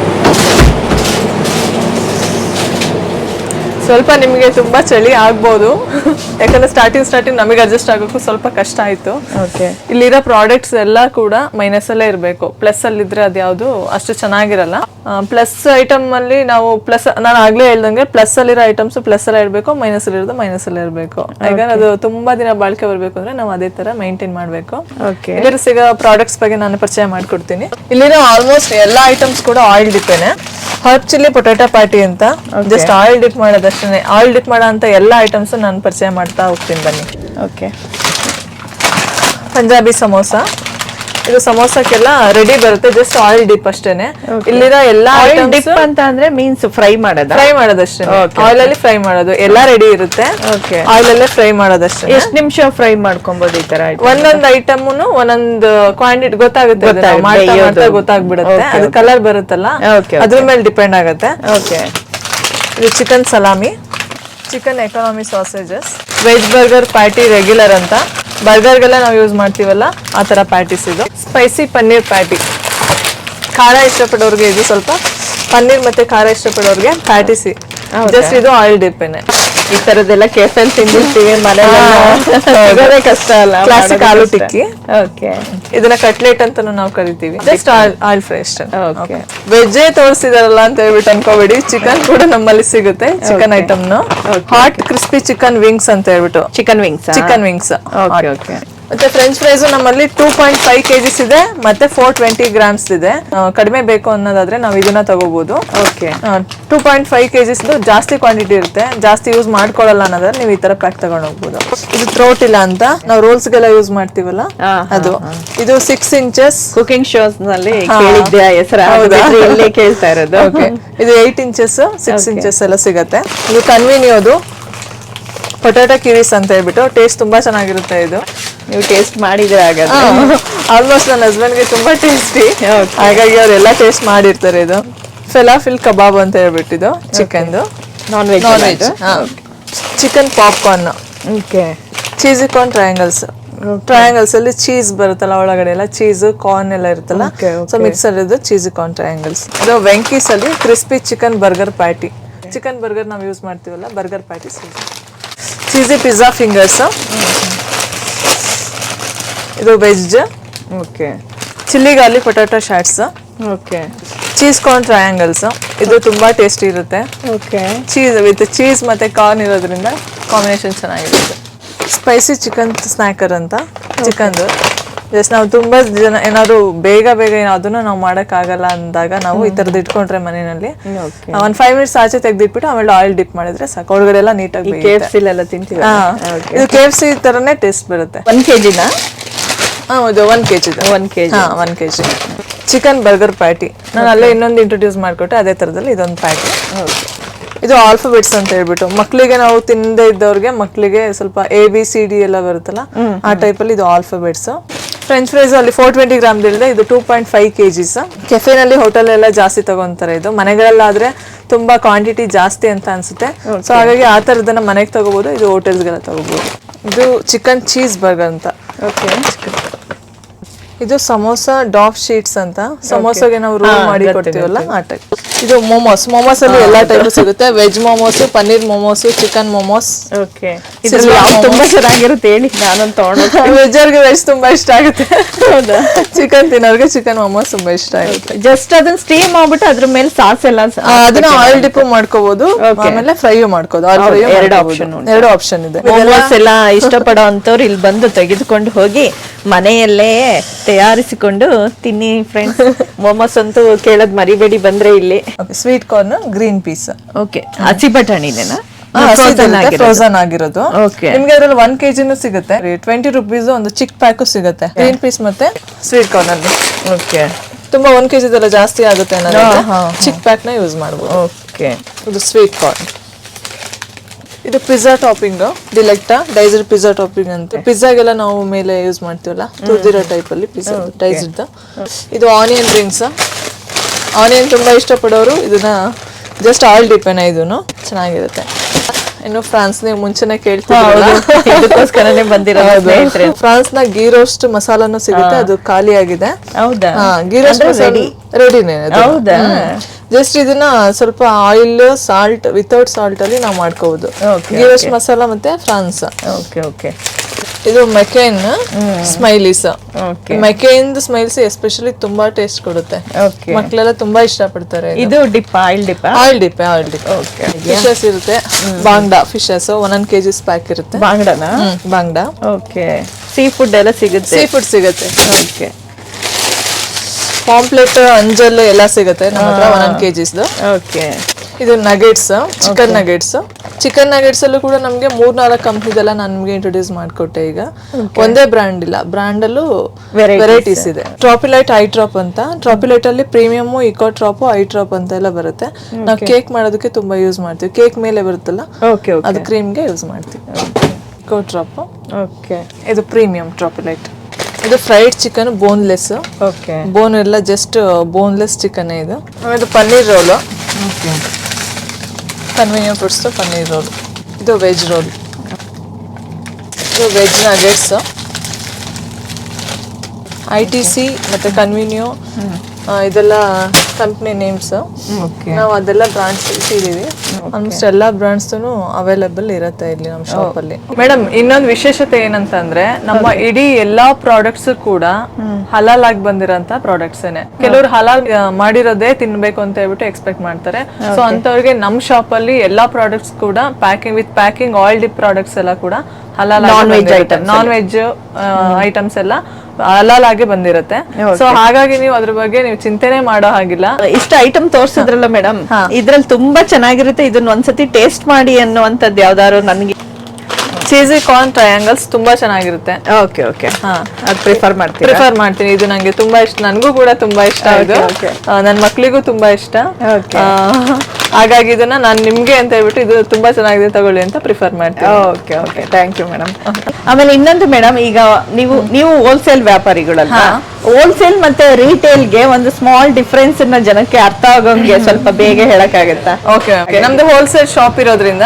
ಸ್ವಲ್ಪ ನಿಮಗೆ ತುಂಬಾ ಚಳಿ ಆಗ್ಬೋದು. ಯಾಕಂದ್ರೆ ಸ್ಟಾರ್ಟಿಂಗ್ ಸ್ಟಾರ್ಟಿಂಗ್ ನಮಗೆ ಅಡ್ಜಸ್ಟ್ ಆಗೋಕ್ಕೂ ಸ್ವಲ್ಪ ಕಷ್ಟ ಆಯಿತು. ಓಕೆ ಇಲ್ಲಿರೋ ಪ್ರಾಡಕ್ಟ್ಸ್ ಎಲ್ಲ ಕೂಡ ಮೈನಸ್ ಅಲ್ಲೇ ಇರಬೇಕು. ಪ್ಲಸ್ ಅಲ್ಲಿ ಇದ್ರೆ ಅದ್ಯಾವುದು ಅಷ್ಟು ಚೆನ್ನಾಗಿರಲ್ಲ. ಪ್ಲಸ್ ಐಟಮ್ ಅಲ್ಲಿ ನಾವು ಪ್ಲಸ್ ನಾನು ಆಗ್ಲೇ ಹೇಳ್ದಂಗೆ ಪ್ಲಸ್ ಅಲ್ಲಿರೋ ಐಟಮ್ಸ್ ಪ್ಲಸ್ ಅಲ್ಲೇ ಇರಬೇಕು ಮೈನಸ್ ಅಲ್ಲಿ ಇರೋದು ಮೈನಸ್ ಅಲ್ಲೇ ಇರಬೇಕು. ಯಾಕಂದ್ರೆ ಅದು ತುಂಬಾ ದಿನ ಬಾಳಿಕೆ ಬರಬೇಕು ಅಂದ್ರೆ ನಾವು ಅದೇ ತರ ಮೈಂಟೈನ್ ಮಾಡಬೇಕು. ಓಕೆ ಇಲ್ಲಿ ಸಿಗೋ ಪ್ರಾಡಕ್ಟ್ಸ್ ಬಗ್ಗೆ ನಾನು ಪರಿಚಯ ಮಾಡ್ಕೊಡ್ತೀನಿ. ಇಲ್ಲಿರೋ ಆಲ್ಮೋಸ್ಟ್ ಎಲ್ಲ ಐಟಮ್ಸ್ ಕೂಡ ಆಯಿಲ್ ಡಿಪೇನೆ ಹರ್ಬ್ ಚಿಲ್ಲಿ ಪೊಟ್ಯಾಟೊ ಪಾರ್ಟಿ ಅಂತ. ಜಸ್ಟ್ ಆಯಿಲ್ ಡಿಪ್ ಮಾಡೋದಷ್ಟೇ. ಆಯಿಲ್ ಡಿಪ್ ಮಾಡೋ ಅಂತ ಎಲ್ಲ ಐಟಮ್ಸ್ ನಾನು ಪರಿಚಯ ಮಾಡ್ತಾ ಹೋಗ್ತೀನಿ ಬನ್ನಿ. ಓಕೆ ಪಂಜಾಬಿ ಸಮೋಸ. ಇದು ಸಮೋಸಕ್ಕೆಲ್ಲ ರೆಡಿ ಬರುತ್ತೆ ಜಸ್ಟ್ ಆಯಿಲ್ ಡಿಪ್ ಅಷ್ಟೇನೆ. ಇಲ್ಲಿರೋ ಎಲ್ಲಾ ಆಯಿಲ್ ಡಿಪ್ ಅಂತ ಅಂದ್ರೆ ಮೀನ್ಸ್ ಫ್ರೈ ಮಾಡೋದು? ಫ್ರೈ ಮಾಡೋದಷ್ಟೇ. ಆಯಿಲ್ ಅಲ್ಲಿ ಫ್ರೈ ಮಾಡೋದು. ಎಲ್ಲ ರೆಡಿ ಇರುತ್ತೆ. ಆಯಿಲ್ ಅಲ್ಲೇ ಫ್ರೈ ಮಾಡೋದಷ್ಟೇ ಎಷ್ಟು ನಿಮಿಷ ಫ್ರೈ ಮಾಡ್ಕೊಬೋದು ಈ ತರ ಒಂದೊಂದು ಐಟಮ್ ಒಂದೊಂದು ಕ್ವಾಂಟಿಟಿ ಗೊತ್ತಾಗುತ್ತೆ. ಮಾಡ್ತಾ ಗೊತ್ತಾಗ್ಬಿಡುತ್ತೆ. ಅದು ಕಲರ್ ಬರುತ್ತಲ್ಲ ಅದ್ರ ಮೇಲೆ ಡಿಪೆಂಡ್ ಆಗುತ್ತೆ. ಓಕೆ ಇದು chicken salami. Chicken economy sausages. Veg burger patty regular ಅಂತ. ಬರ್ಗರ್ಗೆಲ್ಲ ನಾವು ಯೂಸ್ ಮಾಡ್ತೀವಲ್ಲ ಆ ಥರ ಪ್ಯಾಟೀಸ್ ಇದು. ಸ್ಪೈಸಿ ಪನ್ನೀರ್ ಪ್ಯಾಟಿ ಖಾರ ಇಷ್ಟಪಡೋರಿಗೆ ಇದು ಸ್ವಲ್ಪ ಪನ್ನೀರ್ ಮತ್ತೆ ಖಾರ ಇಷ್ಟಪಡೋರಿಗೆ ಪ್ಯಾಟಿಸಿ? ಜಸ್ಟ್ ಇದು ಆಯಿಲ್ ಡಿಪ್ಪೇನೆ ಈ ತರದೆಲ್ಲ ಕೆಫೆಲ್ ತಿಂದಿರ್ತೀವಿ ಮನೆಯಲ್ಲ ಕಷ್ಟ ಅಲ್ಲ ಕ್ಲಾಸಿಕ್ ಆಲೂ ಟಿಕ್ಕಿ ಓಕೆ. ಇದನ್ನ ಕಟ್ಲೆಟ್ ಅಂತಾನು ನಾವು ಕರಿತೀವಿ. Just all oil fresh okay ವೆಜ್ಜೆ ತೋರಿಸಿದಾರಲ್ಲ ಅಂತ ಹೇಳ್ಬಿಟ್ಟು ಅನ್ಕೋಬೇಡಿ. ಚಿಕನ್ ಕೂಡ ನಮ್ಮಲ್ಲಿ ಸಿಗುತ್ತೆ chicken ಐಟಮ್ನು item hot crispy chicken wings ಅಂತ ಹೇಳ್ಬಿಟ್ಟು. Chicken wings chicken wings okay okay ಮತ್ತೆ ಫ್ರೆಂಚ್ ಫ್ರೈಸ್ ನಮ್ಮಲ್ಲಿ ಟೂ ಪಾಯಿಂಟ್ ಫೈವ್ ಕೆಜಿಸ್ ಇದೆ ಮತ್ತೆ ಫೋರ್ ಟ್ವೆಂಟಿ ಗ್ರಾಮ್ಸ್ ಇದೆ. ಕಡಿಮೆ ಬೇಕು ಅನ್ನೋದಾದ್ರೆ ನಾವು ಇದನ್ನ ತಗೋಬಹುದು okay two point five KGs ಜಾಸ್ತಿ ಕ್ವಾಂಟಿಟಿ ಇರುತ್ತೆ. ಜಾಸ್ತಿ ಯೂಸ್ ಮಾಡ್ಕೊಳ್ಳಲ್ಲ ಅನ್ನೋದ್ರೆ ನೀವು ಈ ತರ ಪ್ಯಾಕ್ ತಗೊಂಡು ಹೋಗ್ಬೋದು. ಇದು ಥ್ರೋಟ್ ಇಲ್ಲ ಅಂತ ನಾವು ರೋಲ್ಸ್ ಗೆಲ್ಲ ಯೂಸ್ ಮಾಡ್ತೀವಲ್ಲ? ಅದು. ಇದು ಸಿಕ್ಸ್ ಇಂಚಸ್ ಕುಕಿಂಗ್ ಶೋಸ್ನಲ್ಲಿ ಕೇಳ್ತಾ ಇರೋದು. ಇದು ಏಟ್ ಇಂಚಸ್ ಸಿಕ್ಸ್ ಇಂಚಸ್ ಎಲ್ಲ ಸಿಗತ್ತೆ. ಇದು ಕನ್ವಿನಿಯೋದು. ಪೊಟ್ಯಾಟೊ ಕಿರೀಸ್ ಅಂತ ಹೇಳ್ಬಿಟ್ಟು ಟೇಸ್ಟ್ ತುಂಬಾ ಚೆನ್ನಾಗಿರುತ್ತೆ ಇದು. ನೀವು ಟೇಸ್ಟ್ ಮಾಡಿದ್ರೆ ಹಾಗಾದ್ರೆ. ಆಲ್ಮೋಸ್ಟ್ ನನ್ನ ಹಸ್ಬೆಂಡ್ಗೆ ತುಂಬಾ ಟೇಸ್ಟಿ. ಹಾಗಾಗಿ ಅವರೆಲ್ಲ ಟೇಸ್ಟ್ ಮಾಡಿರ್ತಾರೆ ಇದು. ಫೆಲಾಫಿಲ್ ಕಬಾಬ್ ಅಂತ ಹೇಳ್ಬಿಟ್ಟಿದ್ದು ಚಿಕನ್ದು non veg non veg chicken popcorn okay cheesy corn triangles triangles ಅಲ್ಲಿ ಚೀಸ್ ಬರುತ್ತಲ್ಲ ಒಳಗಡೆ ಎಲ್ಲ ಚೀಸ್ ಕಾರ್ನ್ ಎಲ್ಲ ಇರುತ್ತಲ್ಲ. ಸೊ ಮಿಕ್ಸರ್ ಇದು ಚೀಸಿ ಕಾರ್ನ್ ಟ್ರಯಾಂಗಲ್ಸ್ ಇದು ವೆಂಕೀಸ್ ಅಲ್ಲಿ crispy chicken burger patty chicken burger ನಾವು ಯೂಸ್ ಮಾಡ್ತೀವಲ್ಲ burger patty cheesy pizza fingers ಇದು veg okay. Chilli garlic potato shots okay. Cheese corn triangles ಇದು ತುಂಬಾ ಟೇಸ್ಟಿ ಇರುತ್ತೆ. ಓಕೆ. ಚೀಸ್ ವಿತ್ ಚೀಸ್ ಮತ್ತೆ ಕಾರ್ನ್ ಇರೋದ್ರಿಂದ ಕಾಂಬಿನೇಷನ್ ಚೆನ್ನಾಗಿರುತ್ತೆ. ಸ್ಪೈಸಿ ಚಿಕನ್ ಸ್ನ್ಯಾಕರ್ ಅಂತ ಚಿಕನ್ ಜಸ್ಟ್ ನಾವು ತುಂಬಾ ಜನ ಏನಾದ್ರು ಬೇಗ ಬೇಗ ಏನಾದ್ರು ನಾವು ಮಾಡೋಕ್ಕಾಗಲ್ಲ ಅಂದಾಗ ನಾವು ಈ ಥರದ್ದು ಇಟ್ಕೊಂಡ್ರೆ ಮನೆಯಲ್ಲಿ. ಒಂದು ಫೈವ್ ಮಿನಿಟ್ಸ್ ಆಚೆ ತೆಗೆದಿಟ್ಬಿಟ್ಟು ಆಮೇಲೆ ಆಯಿಲ್ ಡಿಪ್ ಮಾಡಿದ್ರೆ ಸಾಕು. ಒಳಗಡೆ ಎಲ್ಲ ನೀಟಾಗಿ ಕೆ ಎಫ್ ಸಿಲೆಲ್ಲ ತಿಂತೀವಿ ಇದು ಕೆ ಎಫ್ ಸಿ ಥರನೇ ಟೇಸ್ಟ್ ಬರುತ್ತೆ. ಒನ್ ಕೆ ಜಿನ ಹೌದು one K G one K G ಹಾ one K G chicken burger patty ನಾನು ಅಲ್ಲೇ ಇನ್ನೊಂದು ಇಂಟ್ರೊಡ್ಯೂಸ್ ಮಾಡಿಕೊಟ್ಟೆ ಅದೇ ಥರದಲ್ಲಿ ಇದೊಂದು ಪ್ಯಾಟಿ ಇದು ಆಲ್ಫಾಬೆಟ್ಸ್ ಅಂತ ಹೇಳ್ಬಿಟ್ಟು ಮಕ್ಕಳಿಗೆ ನಾವು ತಿನ್ನದೇ ಇದ್ದವ್ರಿಗೆ ಮಕ್ಕಳಿಗೆ ಸ್ವಲ್ಪ ಎ ಬಿ ಸಿ ಡಿ ಎಲ್ಲ ಬರುತ್ತಲ್ಲ ಆ ಟೈಪಲ್ಲಿ ಇದು ಆಲ್ಫಾಬೆಟ್ಸ್ ಫ್ರೆಂಚ್ ಫ್ರೈಸ್ ಅಲ್ಲಿ ಫೋರ್ ಟ್ವೆಂಟಿ ಗ್ರಾಮ್ ಇಲ್ಲದೆ ಇದು two point five K Gs ಕೆಫೆನಲ್ಲಿ hotel ಎಲ್ಲ ಜಾಸ್ತಿ ತಗೊಂತಾರೆ ಇದು. ಮನೆಗಳಲ್ಲಾದ್ರೆ ತುಂಬಾ ಕ್ವಾಂಟಿಟಿ ಜಾಸ್ತಿ ಅಂತ ಅನ್ಸುತ್ತೆ. ಸೊ ಹಾಗಾಗಿ ಆ ಥರದನ್ನ ಮನೆಗೆ ತಗೋಬಹುದು ಇದು ಹೋಟೆಲ್ಸ್ಗೆಲ್ಲ ತಗೋಬಹುದು ಇದು ಚಿಕನ್ ಚೀಸ್ ಬರ್ಗರ್ ಅಂತ. ಓಕೆ ಇದು ಸಮೋಸ ಡಾಫ್ ಶೀಟ್ಸ್ ಅಂತ. ಸಮೋಸಗೆ ನಾವು ರೋಲ್ ಮಾಡಿ ಕೊಡ್ತೀವಲ್ಲ? ಆ ಟೈಪ್ ಇದು ಮೋಮೋಸ್ ಮೋಮೋಸ್ ಅಲ್ಲಿ ಎಲ್ಲಾ ಟೈಪ್ ಸಿಗುತ್ತೆ. Veg momos paneer momos chicken momos okay ಇದ್ರಲ್ಲಿ ಯಾವ್ದು ತುಂಬಾ ಚೆನ್ನಾಗಿರುತ್ತೆ ಹೇಳಿ. ನಾನು ತಗೊಂಡು ವೆಜ್ ಅವ್ರಿಗೆ ವೆಜ್ ತುಂಬಾ ಇಷ್ಟ ಆಗುತ್ತೆ. ಹೌದಾ? ಚಿಕನ್ ತಿನ್ನೋರ್ಗೆ ಚಿಕನ್ ಮೋಮೋಸ್ ತುಂಬಾ ಇಷ್ಟ ಆಗುತ್ತೆ. ಜಸ್ಟ್ ಅದನ್ನ ಸ್ಟೀಮ್ ಆಗ್ಬಿಟ್ಟು ಅದ್ರ ಮೇಲೆ ಸಾಸ್ ಎಲ್ಲ ಅದನ್ನ ಆಯಿಲ್ ಡಿಪ್ ಮಾಡ್ಕೋಬಹುದು ಆಮೇಲೆ ಫ್ರೈ ಮಾಡ್ಕೋದು ಎರಡು option ಎರಡು ಆಪ್ಷನ್ ಇದೆ. ಮೋಮೋಸ್ ಎಲ್ಲ [laughs] ಇಷ್ಟಪಡೋ ಅಂತವ್ರು ಇಲ್ಲಿ ಬಂದು ತೆಗೆದುಕೊಂಡು ಹೋಗಿ ಮನೆಯಲ್ಲೇ ತಯಾರಿಸಿಕೊಂಡು ತಿನ್ನಿ ಫ್ರೆಂಡ್ಸ್ ಮೋಮೋಸ್ [laughs] ಅಂತೂ ಕೇಳದ್ ಮರಿಬೇಡಿ ಬಂದ್ರೆ ಇಲ್ಲಿ. Sweet corn green peas okay ಹಸಿ ಬಟಾಣಿನೇನಾ ಫ್ರೋಸನ್ ಆಗಿರೋದು. ನಿಮ್ಗೆ ಅದ್ರಲ್ಲಿ ಒನ್ ಕೆಜಿನೂ ಸಿಗುತ್ತೆ. ಟ್ವೆಂಟಿ ರುಪೀಸ್ ಒಂದು ಚಿಕ್ ಪ್ಯಾಕು ಸಿಗುತ್ತೆ. ಗ್ರೀನ್ ಪೀಸ್ ಮತ್ತೆ ಸ್ವೀಟ್ ಕಾರ್ನ್ ಅಲ್ಲಿ ಓಕೆ ತುಂಬಾ ಜಿ ಕೆಜಿದೆಲ್ಲ ಜಾಸ್ತಿ ಆಗುತ್ತೆ ಚಿಕ್ ಪ್ಯಾಕ್ನ ಯೂಸ್ ಮಾಡ್ಬೋದು. ಓಕೆ ಇದು ಸ್ವೀಟ್ ಕಾರ್ನ್ ಇದು pizza topping Delecta dicer pizza topping ಅಂತ. ಪಿಜ್ಜಾಗೆಲ್ಲ ನಾವು ಮೇಲೆ ಯೂಸ್ ಮಾಡ್ತೀವಲ್ಲ ತುರ್ದಿರೋ ಟೈಪ್ ಅಲ್ಲಿ ಪಿಜ್ಜಾ ಡೈಸರ್ದ ಇದು ಆನಿಯನ್ ರಿಂಗ್ಸ್ ಆನಿಯನ್ ತುಂಬಾ ಇಷ್ಟಪಡೋರು ಇದನ್ನ ಜಸ್ಟ್ ಆಯಿಲ್ ಡಿಪೆನ್ ಇದನ್ನು ಚೆನ್ನಾಗಿರುತ್ತೆ. ಇನ್ನು ಫ್ರಾನ್ಸ್ ನೀವು ಮುಂಚೆನೆ ಕೇಳ್ತೀವಿ ಬಂದಿರೋದು ಫ್ರಾನ್ಸ್ನ ಗೀ ರೋಸ್ಟ್ ಮಸಾಲಾನು ಸಿಗುತ್ತೆ ಅದು ಖಾಲಿ ಆಗಿದೆ ಗೀ ರೋಸ್ಟ್ ರೆಡಿ ರೆಡಿನೇ ಹೌದಾ? ಜಸ್ಟ್ ಇದನ್ನ ಸ್ವಲ್ಪ ಆಯಿಲ್ ಸಾಲ್ಟ್ ವಿತೌಟ್ ಸಾಲ್ಟ್ ಅಲ್ಲಿ ನಾವು ಮಾಡ್ಕೋಬಹುದು ಗೀ ರೋಸ್ಟ್ ಮಸಾಲ ಮತ್ತೆ ಫ್ರಾನ್ಸ್. ಓಕೆ ಓಕೆ ಇದು McCain smileys. McCain smiles especially ತುಂಬಾ ಟೇಸ್ಟ್ ಕೊಡುತ್ತೆ. ಮಕ್ಕಳೆಲ್ಲ ತುಂಬಾ ಇಷ್ಟಪಡ್ತಾರೆ ಇದು. Dip oil dip oil dip oil dip fishes ಇರುತ್ತೆ. ಬಾಂಗ್ಡಾ ಫಿಶಸ್ ಒಂದೊಂದು ಕೆಜಿಸ್ ಪ್ಯಾಕ್ ಇರುತ್ತೆ. ಬಾಂಗ್ಡಾನ? ಬಾಂಗ್ಡಾ. ಓಕೆ ಸೀ ಫುಡ್ ಎಲ್ಲ ಸಿಗುತ್ತೆ? ಸೀ ಫುಡ್ ಸಿಗುತ್ತೆ. ಓಕೆ ಪಾಂಪ್ಲೆಟ್ ಅಂಜಲ್ ಎಲ್ಲ ಸಿಗುತ್ತೆ ನಮ್ಮ ಹತ್ರ ಒಂದೊಂದು ಕೆಜಿಸ್ದು ಓಕೆ ಇದು nuggets chicken nuggets chicken nuggets ಅಲ್ಲೂ ಕೂಡ ನಮಗೆ ಮೂರ್ ನಾಲ್ಕು ಕಂಪ್ನಿದೆಲ್ಲ ನಮಗೆ ಇಂಟ್ರೊಡ್ಯೂಸ್ ಮಾಡಿಕೊಟ್ಟೆ ಈಗ. ಒಂದೇ ಬ್ರ್ಯಾಂಡ್ ಇಲ್ಲ. ಬ್ರ್ಯಾಂಡ್ ಅಲ್ಲೂ ವೆರೈಟೀಸ್ ಇದೆ. ಟ್ರಾಪಿಲೈಟ್ ಐ ಡ್ರಾಪ್ ಅಂತ. ಟ್ರಾಪಿಲೈಟ್ ಅಲ್ಲಿ premium eco trop I drop ಅಂತ ಎಲ್ಲ ಬರುತ್ತೆ. ನಾವು ಕೇಕ್ ಮಾಡೋದಕ್ಕೆ ತುಂಬಾ ಯೂಸ್ ಮಾಡ್ತೀವಿ. ಕೇಕ್ ಮೇಲೆ ಬರುತ್ತಲ್ಲ ಅದು ಕ್ರೀಮ್ಗೆ ಯೂಸ್ ಮಾಡ್ತೀವಿ. ಇಕೋ ಟ್ರಾಪ್ ಓಕೆ ಇದು ಪ್ರೀಮಿಯಂ ಟ್ರಾಪಿಲೈಟ್ ಇದು fried chicken boneless okay bone ಎಲ್ಲ ಜಸ್ಟ್ ಬೋನ್ಲೆಸ್ ಚಿಕನ್ ಇದು. ಇದು paneer roll okay convenience foods paneer roll. ಇದು ವೆಜ್ ರೋಲ್. ಇದು veg nuggets. I T C ಮತ್ತು ಕನ್ವೀನಿಯೋ. ಇದೆಲ್ಲ ಕಂಪ್ನಿ ನೇಮ್ಸ್ ನಾವು ಅದೆಲ್ಲ ಬ್ರಾಂಡ್ಸ್ ಇಟ್ಟಿದೀವಿ. ಆಲ್ಮೋಸ್ಟ್ ಎಲ್ಲ ಬ್ರಾಂಡ್ಸ್ನು ಅವೈಲೇಬಲ್ ಇರುತ್ತೆ ಇಲ್ಲಿ ನಮ್ಮ ಶಾಪಲ್ಲಿ ಮೇಡಮ್ ಇನ್ನೊಂದು ವಿಶೇಷತೆ ಏನಂತಂದ್ರೆ ನಮ್ಮ ಇಡೀ ಎಲ್ಲಾ ಪ್ರಾಡಕ್ಟ್ಸ್ ಕೂಡ ಹಲಾಲ್ ಆಗಿ ಬಂದಿರೋಂತ ಪ್ರಾಡಕ್ಟ್ಸ್ ಕೆಲವರು ಹಲಾಲ್ ಮಾಡಿರೋದೇ ತಿನ್ಬೇಕು ಅಂತ ಹೇಳ್ಬಿಟ್ಟು ಎಕ್ಸ್ಪೆಕ್ಟ್ ಮಾಡ್ತಾರೆ. ಸೊ ಅಂತವ್ರಿಗೆ ನಮ್ಮ ಶಾಪ್ ಅಲ್ಲಿ ಎಲ್ಲಾ ಪ್ರಾಡಕ್ಟ್ಸ್ ಕೂಡ packing with packing oil dip products ಎಲ್ಲ ಕೂಡ ಹಲಾಲ್ non veg item non veg items ಎಲ್ಲ ಹಲಾಲ್ ಆಗಿ ಬಂದಿರುತ್ತೆ ಸೊ ಹಾಗಾಗಿ ನೀವು ಅದ್ರ ಬಗ್ಗೆ ನೀವು ಚಿಂತೆನೆ ಮಾಡೋ ಹಾಗಿಲ್ಲ. ಇಷ್ಟ ಐಟಮ್ ತೋರ್ಸಿದ್ರಲ್ಲ ಮೇಡಮ್ ಇದ್ರಲ್ಲಿ ತುಂಬಾ ಚೆನ್ನಾಗಿರುತ್ತೆ. ಇದನ್ನ ಒಂದ್ಸತಿ ಟೇಸ್ಟ್ ಮಾಡಿ ಅನ್ನುವಂಥದ್ದು ಯಾವ್ದಾದ್ರು ನನಗೆ. ಚೀಸಿ ಕಾರ್ನ್ ಟ್ರಯಾಂಗಲ್ಸ್ ತುಂಬಾ ಚೆನ್ನಾಗಿರುತ್ತೆ. ಓಕೆ ಓಕೆ ಹಾ. ಅದು ಪ್ರಿಫರ್ ಮಾಡ್ತೀನಿ ಪ್ರಿಫರ್ ಮಾಡ್ತೀನಿ. ಇದು ನನಗೆ ತುಂಬಾ ಇಷ್ಟ. ನನಗೂ ಕೂಡ ತುಂಬಾ ಇಷ್ಟ ಇದು. ನನ್ನ ಮಕ್ಳಿಗೂ ತುಂಬಾ ಇಷ್ಟ. ಹಾಗಾಗಿ ಇದನ್ನ ನಾನು ನಿಮ್ಗೆ ಅಂತ ಹೇಳ್ಬಿಟ್ಟು ಇದು ತುಂಬಾ ಚೆನ್ನಾಗಿದೆ ತಗೊಳ್ಳಿ ಅಂತ ಪ್ರಿಫರ್ ಮಾಡ್ತೀನಿ. Okay okay thank you madam ಆಮೇಲೆ ಇನ್ನೊಂದು ಮೇಡಮ್ ಈಗ ನೀವು ನೀವು ಹೋಲ್ಸೇಲ್ ವ್ಯಾಪಾರಿಗಳಲ್ಲ ಹೋಲ್ಸೇಲ್ ಮತ್ತೆ ರಿಟೇಲ್ಗೆ ಒಂದು ಸ್ಮಾಲ್ ಡಿಫ್ರೆನ್ಸ್ನ ಜನಕ್ಕೆ ಅರ್ಥ ಆಗೋಂಗೆ ಸ್ವಲ್ಪ ಬೇಗ ಹೇಳಕ್ಕಾಗತ್ತಾ? ಓಕೆ ಓಕೆ ನಮ್ದು ಹೋಲ್ಸೇಲ್ ಶಾಪ್ ಇರೋದ್ರಿಂದ.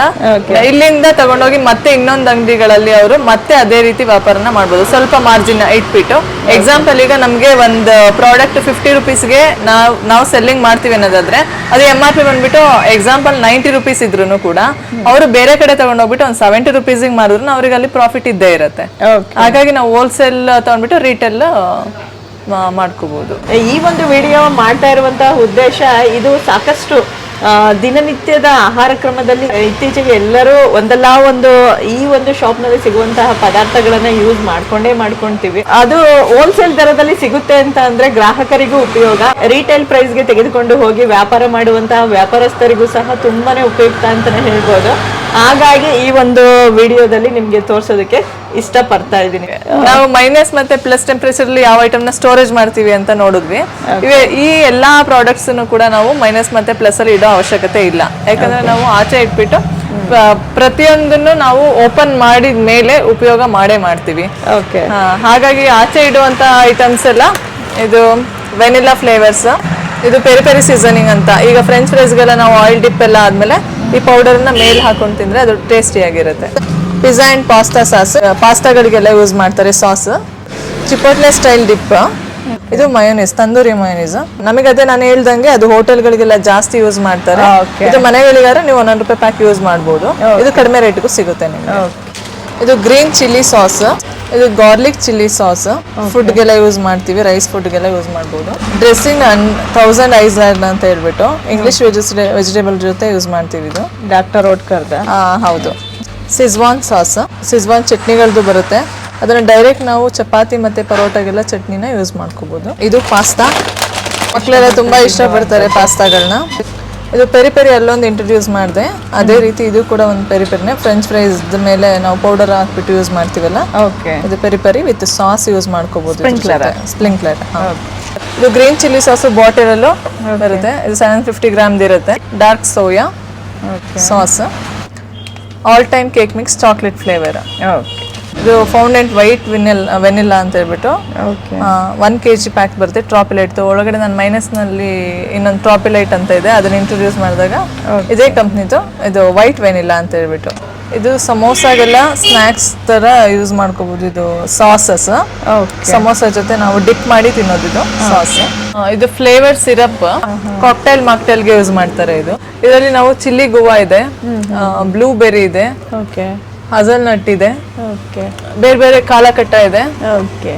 ಇಲ್ಲಿಂದ ತಗೊಂಡೋಗಿ ಮತ್ತೆ ಇನ್ನೊಂದು ಅಂಗಡಿಗಳಲ್ಲಿ ಅವರು ಮತ್ತೆ ಅದೇ ರೀತಿ ವ್ಯಾಪಾರನ ಮಾಡ್ಬೋದು. ಸ್ವಲ್ಪ ಮಾರ್ಜಿನ್ ಇಟ್ಬಿಟ್ಟು. ಎಕ್ಸಾಂಪಲ್ ಈಗ ನಮಗೆ ಒಂದು ಪ್ರಾಡಕ್ಟ್ ಫಿಫ್ಟಿ ರುಪೀಸ್ಗೆ ನಾವು ನಾವು ಸೆಲ್ಲಿಂಗ್ ಮಾಡ್ತೀವಿ ಅನ್ನೋದಾದ್ರೆ ಅದು ಎಂ ಆರ್ ಪಿ ಬಂದ್ಬಿಟ್ಟು ಎಕ್ಸಾಂಪಲ್ ನೈಂಟಿ ರುಪೀಸ್ ಇದ್ರು ಕೂಡ ಅವರು ಬೇರೆ ಕಡೆ ತಗೊಂಡೋಗ್ಬಿಟ್ಟು ಒಂದು ಸೆವೆಂಟಿ ರುಪೀಸಿಗೆ ಮಾಡಿದ್ರು ಅವ್ರಿಗೆ ಅಲ್ಲಿ ಪ್ರಾಫಿಟ್ ಇದ್ದೇ ಇರುತ್ತೆ. ಹಾಗಾಗಿ ನಾವು ಹೋಲ್ಸೇಲ್ ತಗೊಂಡ್ಬಿಟ್ಟು ರಿಟೇಲ್ ಮಾಡ್ಕೋಬಹುದು ಈ ಒಂದು ವಿಡಿಯೋ ಮಾಡ್ತಾ ಇರುವಂತಹ ಉದ್ದೇಶ ಇದು ಸಾಕಷ್ಟು ದಿನನಿತ್ಯದ ಆಹಾರ ಕ್ರಮದಲ್ಲಿ ಇತ್ತೀಚೆಗೆ ಎಲ್ಲರೂ ಒಂದಲ್ಲ ಒಂದು ಈ ಒಂದು ಶಾಪ್ನಲ್ಲಿ ಸಿಗುವಂತಹ ಪದಾರ್ಥಗಳನ್ನ ಯೂಸ್ ಮಾಡ್ಕೊಂಡೇ ಮಾಡ್ಕೊಂತೀವಿ. ಅದು ಹೋಲ್ಸೇಲ್ ದರದಲ್ಲಿ ಸಿಗುತ್ತೆ ಅಂತ ಅಂದ್ರೆ ಗ್ರಾಹಕರಿಗೂ ಉಪಯೋಗ. ರೀಟೇಲ್ ಪ್ರೈಸ್ಗೆ ತೆಗೆದುಕೊಂಡು ಹೋಗಿ ವ್ಯಾಪಾರ ಮಾಡುವಂತಹ ವ್ಯಾಪಾರಸ್ಥರಿಗೂ ಸಹ ತುಂಬಾನೇ ಉಪಯುಕ್ತ ಅಂತಾನೆ ಹೇಳ್ಬೋದು. ಹಾಗಾಗಿ ಈ ಒಂದು ವಿಡಿಯೋದಲ್ಲಿ ನಿಮ್ಗೆ ತೋರಿಸೋದಕ್ಕೆ ಇಷ್ಟ ಪಡ್ತಾ ಇದ್ದೀನಿ. ನಾವು ಮೈನಸ್ ಮತ್ತೆ ಪ್ಲಸ್ ಟೆಂಪರೇಚರ್ ಅಲ್ಲಿ ಯಾವ ಐಟಮ್ನ ಸ್ಟೋರೇಜ್ ಮಾಡ್ತೀವಿ ಅಂತ ನೋಡಿದ್ವಿ. ಇವೆ ಈ ಎಲ್ಲಾ ಪ್ರಾಡಕ್ಟ್ಸ್ ಕೂಡ ನಾವು ಮೈನಸ್ ಮತ್ತೆ ಪ್ಲಸ್ ಅಲ್ಲಿ ಇಡೋ ಅವಶ್ಯಕತೆ ಇಲ್ಲ. ಯಾಕಂದ್ರೆ ನಾವು ಆಚೆ ಇಟ್ಬಿಟ್ಟು ಪ್ರತಿಯೊಂದನ್ನು ನಾವು ಓಪನ್ ಮಾಡಿದ ಮೇಲೆ ಉಪಯೋಗ ಮಾಡೇ ಮಾಡ್ತೀವಿ. ಹಾಗಾಗಿ ಆಚೆ ಇಡುವಂತ ಐಟಮ್ಸ್ ಎಲ್ಲ ಇದು ವೆನಿಲಾ ಫ್ಲೇವರ್ಸ್ ಇದು ಪೆರಿ ಪೆರಿ ಸೀಸನಿಂಗ್ ಅಂತ. ಈಗ ಫ್ರೆಂಚ್ ಫ್ರೈಸ್ಗೆಲ್ಲ ನಾವು ಆಯಿಲ್ ಡಿಪ್ ಎಲ್ಲ ಆದ್ಮೇಲೆ ಈ ಪೌಡರ್ನ ಮೇಲೆ ಹಾಕೊಂಡು ತಿಂದ್ರೆ ಅದು ಟೇಸ್ಟಿ ಆಗಿರುತ್ತೆ. ಪಿಜ್ಜಾ ಅಂಡ್ ಪಾಸ್ತಾ ಸಾಸ್ ಪಾಸ್ತಾಗಳಿಗೆಲ್ಲ ಯೂಸ್ ಮಾಡ್ತಾರೆ ಸಾಸ್ ಚಿಪೋಟ್ಲೆ ಸ್ಟೈಲ್ ಡಿಪ್ ಇದು ಮಯೋನೀಸ್ ತಂದೂರಿ ಮಯೋನೀಸ್ ನಮಗೆ ಅದೇ ನಾನು ಹೇಳ್ದಂಗೆ ಅದು ಹೋಟೆಲ್ಗಳಿಗೆಲ್ಲ ಜಾಸ್ತಿ ಯೂಸ್ ಮಾಡ್ತಾರೆ. ಇದು ಮನೆಗಳಿಗಾದ್ರೆ ನೀವು ಒಂದೊಂದು ರೂಪಾಯಿ ಪ್ಯಾಕ್ ಯೂಸ್ ಮಾಡ್ಬೋದು. ಇದು ಕಡಿಮೆ ರೇಟ್ಗೂ ಸಿಗುತ್ತೆ ನಿಮಗೆ. ಇದು ಗ್ರೀನ್ ಚಿಲ್ಲಿ ಸಾಸ್ ಇದು ಗಾರ್ಲಿಕ್ ಚಿಲ್ಲಿ ಸಾಸ್. ಫುಡ್ಗೆಲ್ಲ ಯೂಸ್ ಮಾಡ್ತೀವಿ ರೈಸ್ ಫುಡ್ಗೆಲ್ಲ ಯೂಸ್ ಮಾಡ್ಬೋದು. ಡ್ರೆಸ್ಸಿಂಗ್ ಅನ್ ಥೌಸಂಡ್ ಐಸ್ ಅಂತ ಹೇಳ್ಬಿಟ್ಟು ಇಂಗ್ಲಿಷ್ ವೆಜಿಟೇ ವೆಜಿಟೇಬಲ್ ಜೊತೆ ಯೂಸ್ ಮಾಡ್ತೀವಿ ಇದು. ಡಾಕ್ಟರ್ ಓಟ್ಕರ್ದ ಹೌದು. ಸಿಜ್ವಾನ್ ಸಾಸ್. ಸಿಜ್ವಾನ್ ಚಟ್ನಿಗಳದ್ದು ಬರುತ್ತೆ. ಅದನ್ನ ಡೈರೆಕ್ಟ್ ನಾವು ಚಪಾತಿ ಮತ್ತೆ ಪರೋಟಾಗೆಲ್ಲ ಚಟ್ನಿನ ಯೂಸ್ ಮಾಡ್ಕೋಬಹುದು ಇದು ಪಾಸ್ತಾ. ಮಕ್ಕಳೆಲ್ಲ ತುಂಬಾ ಇಷ್ಟಪಡ್ತಾರೆ ಪಾಸ್ತಾಗಳನ್ನ ಇದು ಪೆರಿ ಪೆರಿ ಅಲ್ಲೊಂದು ಇಂಟ್ರೊಡ್ಯೂಸ್ ಮಾಡಿದೆ. ಅದೇ ರೀತಿ ಇದು ಕೂಡ ಒಂದು ಪೆರಿ ಪೆರಿನೇ. ಫ್ರೆಂಚ್ ಫ್ರೈಸ್ ಮೇಲೆ ನಾವು ಪೌಡರ್ ಹಾಕ್ಬಿಟ್ಟು ಯೂಸ್ ಮಾಡ್ತೀವಲ್ಲ? ಓಕೆ. ಇದು peri peri with sauce use ಮಾಡ್ಕೋಬಹುದು. ಸ್ಪ್ರಿಂಕ್ಲರ್ ಇದು ಗ್ರೀನ್ ಚಿಲ್ಲಿ ಸಾಸ್ ಬಾಟಲಲ್ಲೂ ಬರುತ್ತೆ. ಇದು ಸೆವೆನ್ ಫಿಫ್ಟಿ ಗ್ರಾಮ್ ಇರುತ್ತೆ. Dark soya sauce all time cake mix chocolate flavour okay. ಇದು ಫೌಂಡೆಂಟ್ ವೈಟ್ ವಿನಿಲ್ ವೆನಿಲ್ಲಾ ಅಂತ ಹೇಳ್ಬಿಟ್ಟು. ಒನ್ ಕೆ ಜಿ ಪ್ಯಾಕ್ ಬರುತ್ತೆ ಟ್ರಾಪಿಲೈಟ್ ಒಳಗಡೆ ನಾನು ಮೈನಸ್ನಲ್ಲಿ ಇನ್ನೊಂದು ಟ್ರಾಪಿಲೈಟ್ ಅಂತ ಇದೆ ಅದನ್ನ ಇಂಟ್ರೊಡ್ಯೂಸ್ ಮಾಡಿದಾಗ ಇದೇ ಕಂಪ್ನಿದು ಇದು ವೈಟ್ ವೆನಿಲ್ಲಾ ಅಂತ ಹೇಳ್ಬಿಟ್ಟು. ಇದು ಸಮೋಸಾಗೆಲ್ಲ ಸ್ನ್ಯಾಕ್ಸ್ ತರ ಯೂಸ್ ಮಾಡ್ಕೋಬಹುದು ಇದು ಸಾಸಸ್ ಸಮೋಸ ಜೊತೆ ನಾವು ಡಿಪ್ ಮಾಡಿ ತಿನ್ನೋದು ಇದು ಸಾಸ್ ಇದು ಫ್ಲೇವರ್ ಸಿರಪ್ ಕಾಕ್ಟೈಲ್ ಮಾಕ್ಟೈಲ್ಗೆ ಯೂಸ್ ಮಾಡ್ತಾರೆ ಇದು. ಇದರಲ್ಲಿ ನಾವು ಚಿಲ್ಲಿ ಗೋವಾ ಇದೆ. ಬ್ಲೂಬೆರಿ ಇದೆ. ಓಕೆ ಹಜಲ್ ನಟ್ ಇದೆ ಓಕೆ. ಬೇರೆ ಬೇರೆ ಕಾಲಕಟ್ಟ ಇದೆ. ಓಕೆ.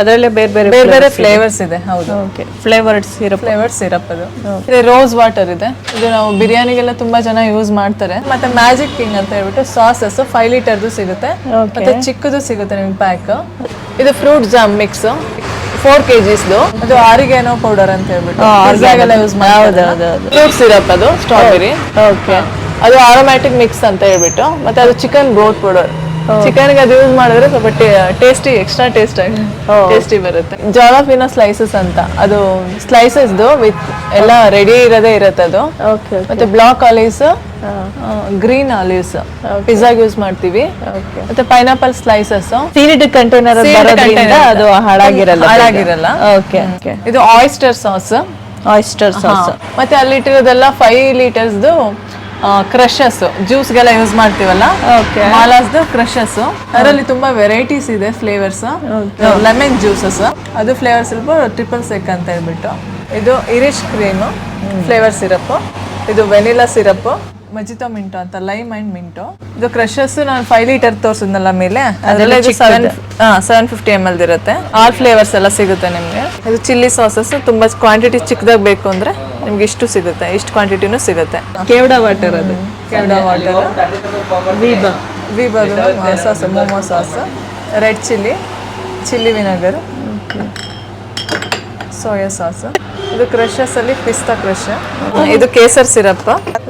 ಅದರಲ್ಲೇ ಬೇರೆ ಬೇರೆ ಬೇರೆ ಬೇರೆ ಫ್ಲೇವರ್ಸ್ ಇದೆ. ಹೌದು. Okay. Flavoured syrup flavoured syrup ಅದು. ಇದೆ ರೋಸ್ ವಾಟರ್ ಇದೆ. ಇದು ನಾವು ಬಿರಿಯಾನಿಗೆಲ್ಲ ತುಂಬಾ ಜನ ಯೂಸ್ ಮಾಡ್ತಾರೆ. ಮತ್ತೆ ಮ್ಯಾಜಿಕ್ ಕಿಂಗ್ ಅಂತ ಹೇಳ್ಬಿಟ್ಟು ಸಾಸಸ್ ಫೈವ್ ಲೀಟರ್ದು ಸಿಗುತ್ತೆ. ಮತ್ತೆ ಚಿಕ್ಕದು ಸಿಗುತ್ತೆ ನಿಮ್ಗೆ ಪ್ಯಾಕ್ ಇದು ಫ್ರೂಟ್ ಜಾಮ್ ಮಿಕ್ಸ್ ಫೋರ್ ಕೆಜಿಸ್ದು ಅದು ಆರಿಗೇನೋ ಪೌಡರ್ ಅಂತ ಹೇಳ್ಬಿಟ್ಟು. ಯೂಸ್ ಮಾಡಿ ಫ್ರೂಟ್ ಸಿರಪ್ ಅದು ಸ್ಟ್ರಾಬೆರಿ ಓಕೆ. ಅದು ಆರೋಮ್ಯಾಟಿಕ್ ಮಿಕ್ಸ್ ಅಂತ ಹೇಳ್ಬಿಟ್ಟು ಮತ್ತೆ ಅದು ಚಿಕನ್ ಬ್ರೋತ್ ಪೌಡರ್ ಚಿಕನ್ಗೆ ಅದು ಯೂಸ್ ಮಾಡಿದ್ರೆ ಸ್ವಲ್ಪ ಟೇಸ್ಟಿ ಎಕ್ಸ್ಟ್ರಾ ಟೇಸ್ಟ್ ಆಗಿ ಟೇಸ್ಟಿ ಬರುತ್ತೆ. ಜಾಲಾಫಿನ ಸ್ಲೈಸಸ್ ಅಂತ. ಅದು ಸ್ಲೈಸಸ್ದು ವಿತ್ ಎಲ್ಲ ರೆಡಿ ಇರೋದೇ ಇರುತ್ತೆ ಅದು. ಮತ್ತೆ ಬ್ಲಾಕ್ ಆಲಿವ್ಸ್ ಗ್ರೀನ್ ಆಲಿವ್ಸ್ ಪಿಜ್ಜಾಗೆ ಯೂಸ್ ಮಾಡ್ತೀವಿ. ಮತ್ತೆ ಪೈನಾಪಲ್ ಸ್ಲೈಸಸ್ ಸೀಲ್ಡ್ ಕಂಟೈನರ್ ಅದು ಹಾಳಾಗಿರಲ್ಲ ಹಾಳಾಗಿರಲ್ಲ. ಓಕೆ ಓಕೆ ಇದು ಆಯಿಸ್ಟರ್ ಸಾಸ್ ಆಯಿಸ್ಟರ್ ಸಾಸ್ ಮತ್ತೆ ಅಲ್ಲಿ ಇಟ್ಟಿರೋದೆಲ್ಲ ಫೈವ್ ಲೀಟರ್ಸ್ದು ಕ್ರಷಸ್ ಜ್ಯೂಸ್ಗೆಲ್ಲ ಯೂಸ್ ಮಾಡ್ತೀವಲ್ಲ? ಓಕೆ ಮಾಲಾಸ್ದು ಕ್ರಷಸ್ ಅದರಲ್ಲಿ ತುಂಬಾ ವೆರೈಟೀಸ್ ಇದೆ ಫ್ಲೇವರ್ಸ್ ಲೆಮನ್ ಜ್ಯೂಸಸ್ ಅದು ಫ್ಲೇವರ್ ಸ್ವಲ್ಪ ಟ್ರಿಪಲ್ ಸೆಕ್ ಅಂತ ಹೇಳ್ಬಿಟ್ಟು. ಇದು ಇರಿಶ್ ಕ್ರೀಮ್ ಫ್ಲೇವರ್ ಸಿರಪ್ ಇದು ವೆನಿಲಾ ಸಿರಪ್ ಮಜಿತೋ ಮಿಂಟೋ ಅಂತ ಲೈಮ್ ಅಂಡ್ ಮಿಂಟೋ ಇದು ಕ್ರಷಸ್ ನಾನು ಫೈವ್ ಲೀಟರ್ ತೋರಿಸಿದ್ನಲ್ಲ ಮೇಲೆ? ಅದೆಲ್ಲ ಇದು seven seven fifty M L ಇರುತ್ತೆ. ಆಲ್ ಫ್ಲೇವರ್ಸ್ ಎಲ್ಲ ಸಿಗುತ್ತೆ ನಿಮಗೆ. ಇದು ಚಿಲ್ಲಿ ಸಾಸಸ್ ತುಂಬಾ ಕ್ವಾಂಟಿಟಿ ಚಿಕ್ಕದಾಗ ಬೇಕು ಅಂದ್ರೆ ನಿಮ್ಗೆ ಇಷ್ಟು ಸಿಗುತ್ತೆ ಇಷ್ಟು ಕ್ವಾಂಟಿಟಿನೂ ಸಿಗುತ್ತೆ. ಕೇವಡ ವಾಟರ್ ಅದು. ಕೇವಡ water Veeba ವಿಬದು sauce momo sauce. Red chilli chilli vinegar soya sauce ಇದು ಕ್ರಷಸ್ ಅಲ್ಲಿ ಪಿಸ್ತಾ ಕ್ರಷ್ ಇದು ಕೇಸರ್ ಸಿರಪ್.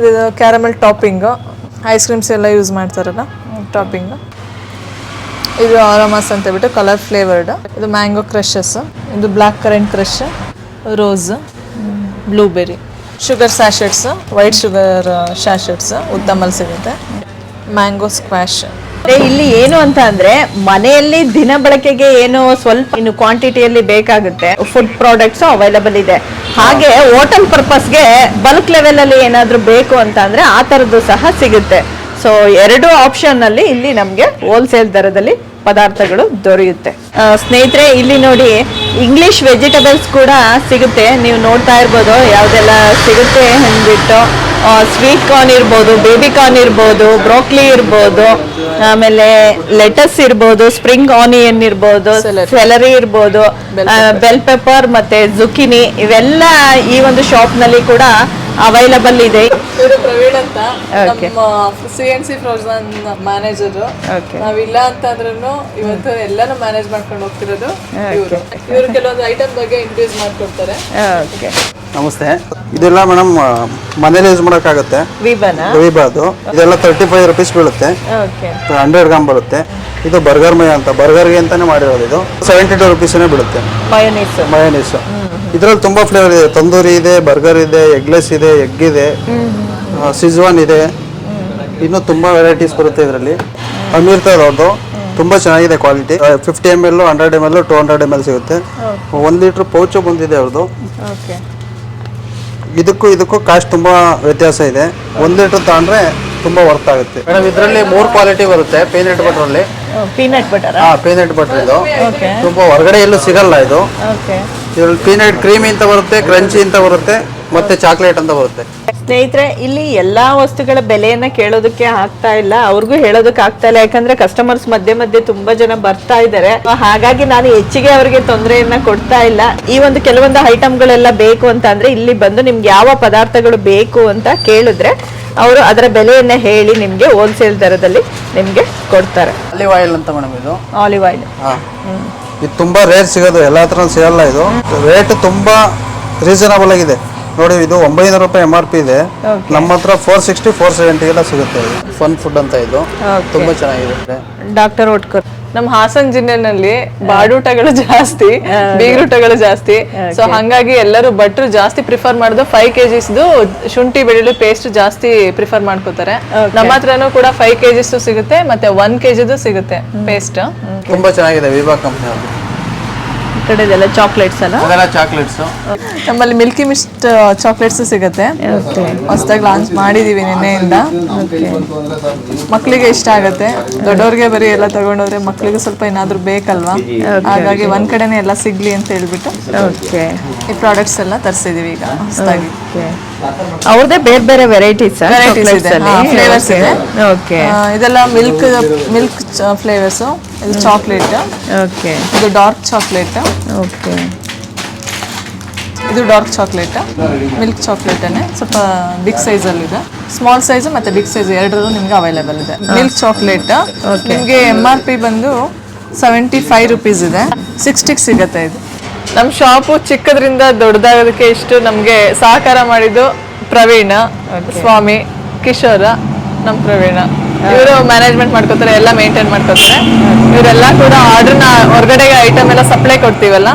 ಇದು ಕ್ಯಾರಮೆಲ್ ಟಾಪಿಂಗ್ ಐಸ್ ಕ್ರೀಮ್ಸ್ ಎಲ್ಲ ಯೂಸ್ ಮಾಡ್ತಾರಲ್ಲ ಟಾಪಿಂಗ್ ಇದು ಆರಾಮಸ್ ಅಂತ ಹೇಳ್ಬಿಟ್ಟು ಕಲರ್ ಫ್ಲೇವರ್ಡ್ ಇದು ಮ್ಯಾಂಗೋ ಕ್ರಷಸ್ ಇದು black currant crush rose blueberry sugar sachets white sugar sachets ಉತ್ತಮಲ್ಲಿ ಸಿಗುತ್ತೆ. ಮ್ಯಾಂಗೋ ಸ್ಕ್ವಾಶ್ ಇಲ್ಲಿ ಏನು ಅಂತ ಅಂದ್ರೆ ಮನೆಯಲ್ಲಿ ದಿನ ಬಳಕೆಗೆ ಏನು ಸ್ವಲ್ಪ ಇನ್ನು ಕ್ವಾಂಟಿಟಿಯಲ್ಲಿ ಬೇಕಾಗುತ್ತೆ. ಫುಡ್ ಪ್ರಾಡಕ್ಟ್ಸ್ ಅವೈಲಬಲ್ ಇದೆ. ಹಾಗೆ ಹೋಟೆಲ್ ಪರ್ಪಸ್ಗೆ ಬಲ್ಕ್ ಲೆವೆಲ್ ಅಲ್ಲಿ ಏನಾದ್ರೂ ಬೇಕು ಅಂತ ಅಂದ್ರೆ ಆ ತರದ್ದು ಸಹ ಸಿಗುತ್ತೆ. ಸೊ ಎರಡು ಆಪ್ಷನ್ ಅಲ್ಲಿ ಇಲ್ಲಿ ನಮ್ಗೆ ಹೋಲ್ಸೇಲ್ ದರದಲ್ಲಿ ಪದಾರ್ಥಗಳು ದೊರೆಯುತ್ತೆ. ಸ್ನೇಹಿತರೆ ಇಲ್ಲಿ ನೋಡಿ ಇಂಗ್ಲಿಷ್ ವೆಜಿಟೇಬಲ್ಸ್ ಕೂಡ ಸಿಗುತ್ತೆ. ನೀವು ನೋಡ್ತಾ ಇರ್ಬೋದು ಯಾವ್ದೆಲ್ಲ ಸಿಗುತ್ತೆ ಅಂದ್ಬಿಟ್ಟು. ಸ್ವೀಟ್ ಕಾರ್ನ್ ಇರ್ಬೋದು ಬೇಬಿ ಕಾರ್ನ್ ಇರ್ಬೋದು ಬ್ರೋಕ್ಲಿ ಇರ್ಬೋದು ಆಮೇಲೆ ಲೆಟಸ್ ಇರ್ಬೋದು ಸ್ಪ್ರಿಂಗ್ ಆನಿಯನ್ ಇರ್ಬೋದು ಸೆಲರಿ ಇರ್ಬೋದು ಬೆಲ್ ಪೆಪ್ಪರ್ ಮತ್ತೆ ಜುಕಿನಿ ಇವೆಲ್ಲ ಈ ಒಂದು ಶಾಪ್ನಲ್ಲಿ ಕೂಡ ಅವೈಲಬಲ್ ಇದೆ. ಇವರು ಪ್ರವೀಣ್ ಅಂತ. Okay. ನಮ್ಮ C N C frozen manager Okay. ನಾವಿಲ್ಲ ಅಂತಂದ್ರೂ ಇವತ್ತು ಎಲ್ಲಾನು ಮ್ಯಾನೇಜ್ ಮಾಡ್ಕೊಂಡು ಹೋಗ್ತಿರೋದು ಇವರು. ಇವರು ಕೆಲವೊಂದು ಐಟಮ್ ಬಗ್ಗೆ ಇಂಟ್ರೊಡ್ಯೂಸ್ ಮಾಡ್ಕೊಡ್ತಾರೆ. ಓಕೆ ನಮಸ್ತೆ. ಇದೆಲ್ಲ ಮೇಡಮ್ ಮನೇಲಿ ಯೂಸ್ ಮಾಡೋಕ್ಕಾಗುತ್ತೆ? ವಿಬನ ವಿಬಾದು ಇದೆಲ್ಲ ತರ್ಟಿ ಫೈವ್ ರುಪೀಸ್ ಬೀಳುತ್ತೆ ಓಕೆ ಹಂಡ್ರೆಡ್ ಗ್ರಾಮ್ ಬರುತ್ತೆ. ಇದು ಬರ್ಗರ್ ಮಯ ಅಂತ. ಬರ್ಗರ್ಗೆ ಅಂತಾನೆ ಮಾಡಿರೋದು ಇದು. ಸೆವೆಂಟಿ ಟು ರುಪೀಸೇ ಬೀಳುತ್ತೆ. ಮಯೋನೀಸ್ ಮಯೋನೀಸ್ ಇದ್ರಲ್ಲಿ ತುಂಬಾ ಫ್ಲೇವರ್ ಇದೆ. ತಂದೂರಿ ಇದೆ ಬರ್ಗರ್ ಇದೆ ಎಗ್ಲೆಸ್ ಇದೆ ಎಗ್ ಇದೆ ಸಿಜ್ವಾನ್ ಇದೆ. ಇನ್ನು ತುಂಬಾ ವೆರೈಟೀಸ್ ಬರುತ್ತೆ ಇದರಲ್ಲಿ. ಅಮೀರ್ತಾ ಅವ್ರದ್ದು. ತುಂಬಾ ಚೆನ್ನಾಗಿದೆ quality fifty M L hundred M L two hundred M L ಸಿಗುತ್ತೆ. ಒಂದು ಲೀಟ್ರ್ ಪೌಚು ಬಂದಿದೆ ಅವ್ರದ್ದು. ಓಕೆ ಇದಕ್ಕೂ ಇದಕ್ಕೂ ಕಾಸ್ಟ್ ತುಂಬಾ ವ್ಯತ್ಯಾಸ ಇದೆ. ಒಂದ್ ಲೀಟರ್ ತಗೊಂಡ್ರೆ ತುಂಬಾ ವರ್ತ್ ಆಗುತ್ತೆ. ಮೇಡಮ್ ಇದರಲ್ಲಿ ಮೂರು ಕ್ವಾಲಿಟಿ ಬರುತ್ತೆ ಪೀನಟ್ ಬಟರ್ ಅಲ್ಲಿ. ಪೀನಟ್ ಬಟರ್ ಹಾ ಪೀನಟ್ ಬಟರ್ ಇದು. ಓಕೆ ತುಂಬಾ ಹೊರಗಡೆ ಎಲ್ಲೂ ಸಿಗಲ್ಲ ಇದು. ಓಕೆ ಇದ್ರಲ್ಲಿ ಪೀನಟ್ ಕ್ರೀಮಿ ಅಂತ ಬರುತ್ತೆ ಕ್ರಂಚಿ ಅಂತ ಬರುತ್ತೆ ಮತ್ತೆ ಚಾಕ್ಲೇಟ್ ಅಂತ ಬರುತ್ತೆ. ಸ್ನೇಹಿತರೆ ಇಲ್ಲಿ ಎಲ್ಲಾ ವಸ್ತುಗಳ ಬೆಲೆಯನ್ನ ಕೇಳೋದಕ್ಕೆ ಆಗ್ತಾ ಇಲ್ಲ. ಅವ್ರಿಗೂ ಹೇಳೋದಕ್ಕೆ ಆಗ್ತಾ ಇಲ್ಲ. ಯಾಕಂದ್ರೆ ಕಸ್ಟಮರ್ಸ್ ಮಧ್ಯೆ ಮಧ್ಯೆ ತುಂಬಾ ಜನ ಬರ್ತಾ ಇದ್ದಾರೆ. ಹಾಗಾಗಿ ನಾನು ಹೆಚ್ಚಿಗೆ ಅವರಿಗೆ ತೊಂದರೆಯನ್ನ ಕೊಡ್ತಾ ಇಲ್ಲ. ಈ ಒಂದು ಕೆಲವೊಂದು ಐಟಮ್ಗಳೆಲ್ಲ ಬೇಕು ಅಂತ ಅಂದ್ರೆ ಇಲ್ಲಿ ಬಂದು ನಿಮ್ಗೆ ಯಾವ ಪದಾರ್ಥಗಳು ಬೇಕು ಅಂತ ಕೇಳಿದ್ರೆ ಅವರು ಅದರ ಬೆಲೆಯನ್ನ ಹೇಳಿ ನಿಮ್ಗೆ ಹೋಲ್ಸೇಲ್ ದರದಲ್ಲಿ ನಿಮ್ಗೆ ಕೊಡ್ತಾರೆ. ಆಲಿವ್ ಆಯಿಲ್ ಅಂತ ಮೇಡಮ್ ಇದು. ಆಲಿವ್ ಆಯಿಲ್ ಹಾ. ಇದು ತುಂಬಾ ರೇರ್ ಸಿಗೋದು ಎಲ್ಲ ಹತ್ರ ಸಿಗಲ್ಲ ಇದು. ರೇಟ್ ತುಂಬಾ ರೀಸನಬಲ್ ಆಗಿದೆ. ನೋಡಿ ಇದು ಒಂಬೈನೂರು ರೂಪಾಯಿ ಎಂ ಆರ್ ಪಿ ಇದೆ. ನಮ್ಮ ಹತ್ರ ಫೋರ್ ಸಿಕ್ಸ್ಟಿ ಫೋರ್ ಸೆವೆಂಟಿ ಎಲ್ಲ ಸಿಗುತ್ತೆ ಫನ್ ಫುಡ್ ಅಂತ ಇದು. ತುಂಬಾ ಚೆನ್ನಾಗಿರುತ್ತೆ ಡಾಕ್ಟರ್ ಓಟ್ಕರ್ ನಮ್ಮ ಹಾಸನ್ ಜಿಲ್ಲೆನಲ್ಲಿ ಬಾಡೂಟಗಳು ಜಾಸ್ತಿ ಬೀಗ್ರೂಟಗಳು ಜಾಸ್ತಿ. ಸೊ ಹಂಗಾಗಿ ಎಲ್ಲರೂ ಭಟ್ರು ಜಾಸ್ತಿ ಪ್ರಿಫರ್ ಮಾಡೋದು ಫೈವ್ ಕೆಜಿಸ್ದು ಶುಂಠಿ ಬೆಳ್ಳುಳ್ಳಿ ಪೇಸ್ಟ್ ಜಾಸ್ತಿ ಪ್ರಿಫರ್ ಮಾಡ್ಕೋತಾರೆ. ನಮ್ಮ ಹತ್ರನೂ ಕೂಡ ಫೈವ್ ಕೆಜಿಸ್ ಸಿಗುತ್ತೆ ಮತ್ತೆ ಒನ್ ಕೆಜಿದು ಸಿಗುತ್ತೆ ಪೇಸ್ಟ್ ತುಂಬಾ ಚೆನ್ನಾಗಿದೆ ವಿವಾ ಕಂಪ್ನಿ ಈ ಕಡೆದೆಲ್ಲ ಚಾಕ್ಲೇಟ್ಸ್ ಅಲ್ಲ? ಅದೆಲ್ಲ ಚಾಕ್ಲೇಟ್ಸ್ ನಮ್ಮಲ್ಲಿ ಮಿಲ್ಕಿ ಮಿಸ್ಟ್ ಚಾಕ್ಲೇಟ್ಸ್ ಸಿಗುತ್ತೆ. ಹೊಸದಾಗಿ ಲಾಂಚ್ ಮಾಡಿದೀವಿ ನಿನ್ನೆಯಿಂದ. ಮಕ್ಕಳಿಗೆ ಇಷ್ಟ ಆಗುತ್ತೆ. ದೊಡ್ಡವ್ರಿಗೆ ಬರೀ ಎಲ್ಲ ತಗೊಂಡೋದ್ರೆ ಮಕ್ಕಳಿಗೆ ಸ್ವಲ್ಪ ಏನಾದ್ರೂ ಬೇಕಲ್ವಾ? ಹಾಗಾಗಿ ಒಂದ್ ಕಡೆನೆ ಎಲ್ಲ ಸಿಗ್ಲಿ ಅಂತ ಹೇಳ್ಬಿಟ್ಟು ಓಕೆ ಈ ಪ್ರಾಡಕ್ಟ್ಸ್ ಎಲ್ಲ ತರಿಸಿದೀವಿ ಈಗ ಹೊಸದಾಗಿ. ಅವ್ರದೇ ಬೇರೆ ಬೇರೆ ವೆರೈಟೀಸ್ ಫ್ಲೇವರ್ಸ್ ಇದೆ. ಇದೆ. ಓಕೆ ಇದೆಲ್ಲ ಮಿಲ್ಕ್ ಮಿಲ್ಕ್ ಫ್ಲೇವರ್ಸ್ ಇದು ಚಾಕ್ಲೇಟ್ ಓಕೆ ಇದು ಡಾರ್ಕ್ ಚಾಕ್ಲೇಟ್ ಓಕೆ ಇದು ಡಾರ್ಕ್ ಚಾಕ್ಲೇಟ್ ಮಿಲ್ಕ್ ಚಾಕ್ಲೇಟನ್ನೇ ಸ್ವಲ್ಪ ಬಿಗ್ ಸೈಜಲ್ಲಿದೆ ಸ್ಮಾಲ್ ಸೈಜ್ ಮತ್ತೆ ಬಿಗ್ ಸೈಜ್ ಎರಡರೂ ನಿಮ್ಗೆ ಅವೈಲೇಬಲ್ ಇದೆ. ಮಿಲ್ಕ್ ಚಾಕ್ಲೇಟ್ ನಿಮಗೆ ಎಂ ಆರ್ ಪಿ ಬಂದು ಸೆವೆಂಟಿ ಫೈವ್ ರುಪೀಸ್ ಇದೆ ಸಿಕ್ಸ್ಟಿಗೆ ಸಿಗುತ್ತೆ ಇದು. ನಮ್ಮ ಶಾಪು ಚಿಕ್ಕದ್ರಿಂದ ದೊಡ್ಡದಾಗೋದಕ್ಕೆ ಇಷ್ಟು ನಮಗೆ ಸಹಕಾರ ಮಾಡಿದ್ದು ಪ್ರವೀಣ ಸ್ವಾಮಿ ಕಿಶೋರ ನಮ್ಮ ಪ್ರವೀಣ. ಇವರು ಮ್ಯಾನೇಜ್ಮೆಂಟ್ ಮಾಡ್ಕೋತಾರೆ ಎಲ್ಲ ಮೇಂಟೈನ್ ಮಾಡ್ಕೋತಾರೆ. ಇವರೆಲ್ಲ ಕೂಡ ಆರ್ಡರ್ನ ಹೊರಗಡೆ ಐಟಮ್ ಎಲ್ಲ ಸಪ್ಲೈ ಕೊಡ್ತೀವಲ್ಲ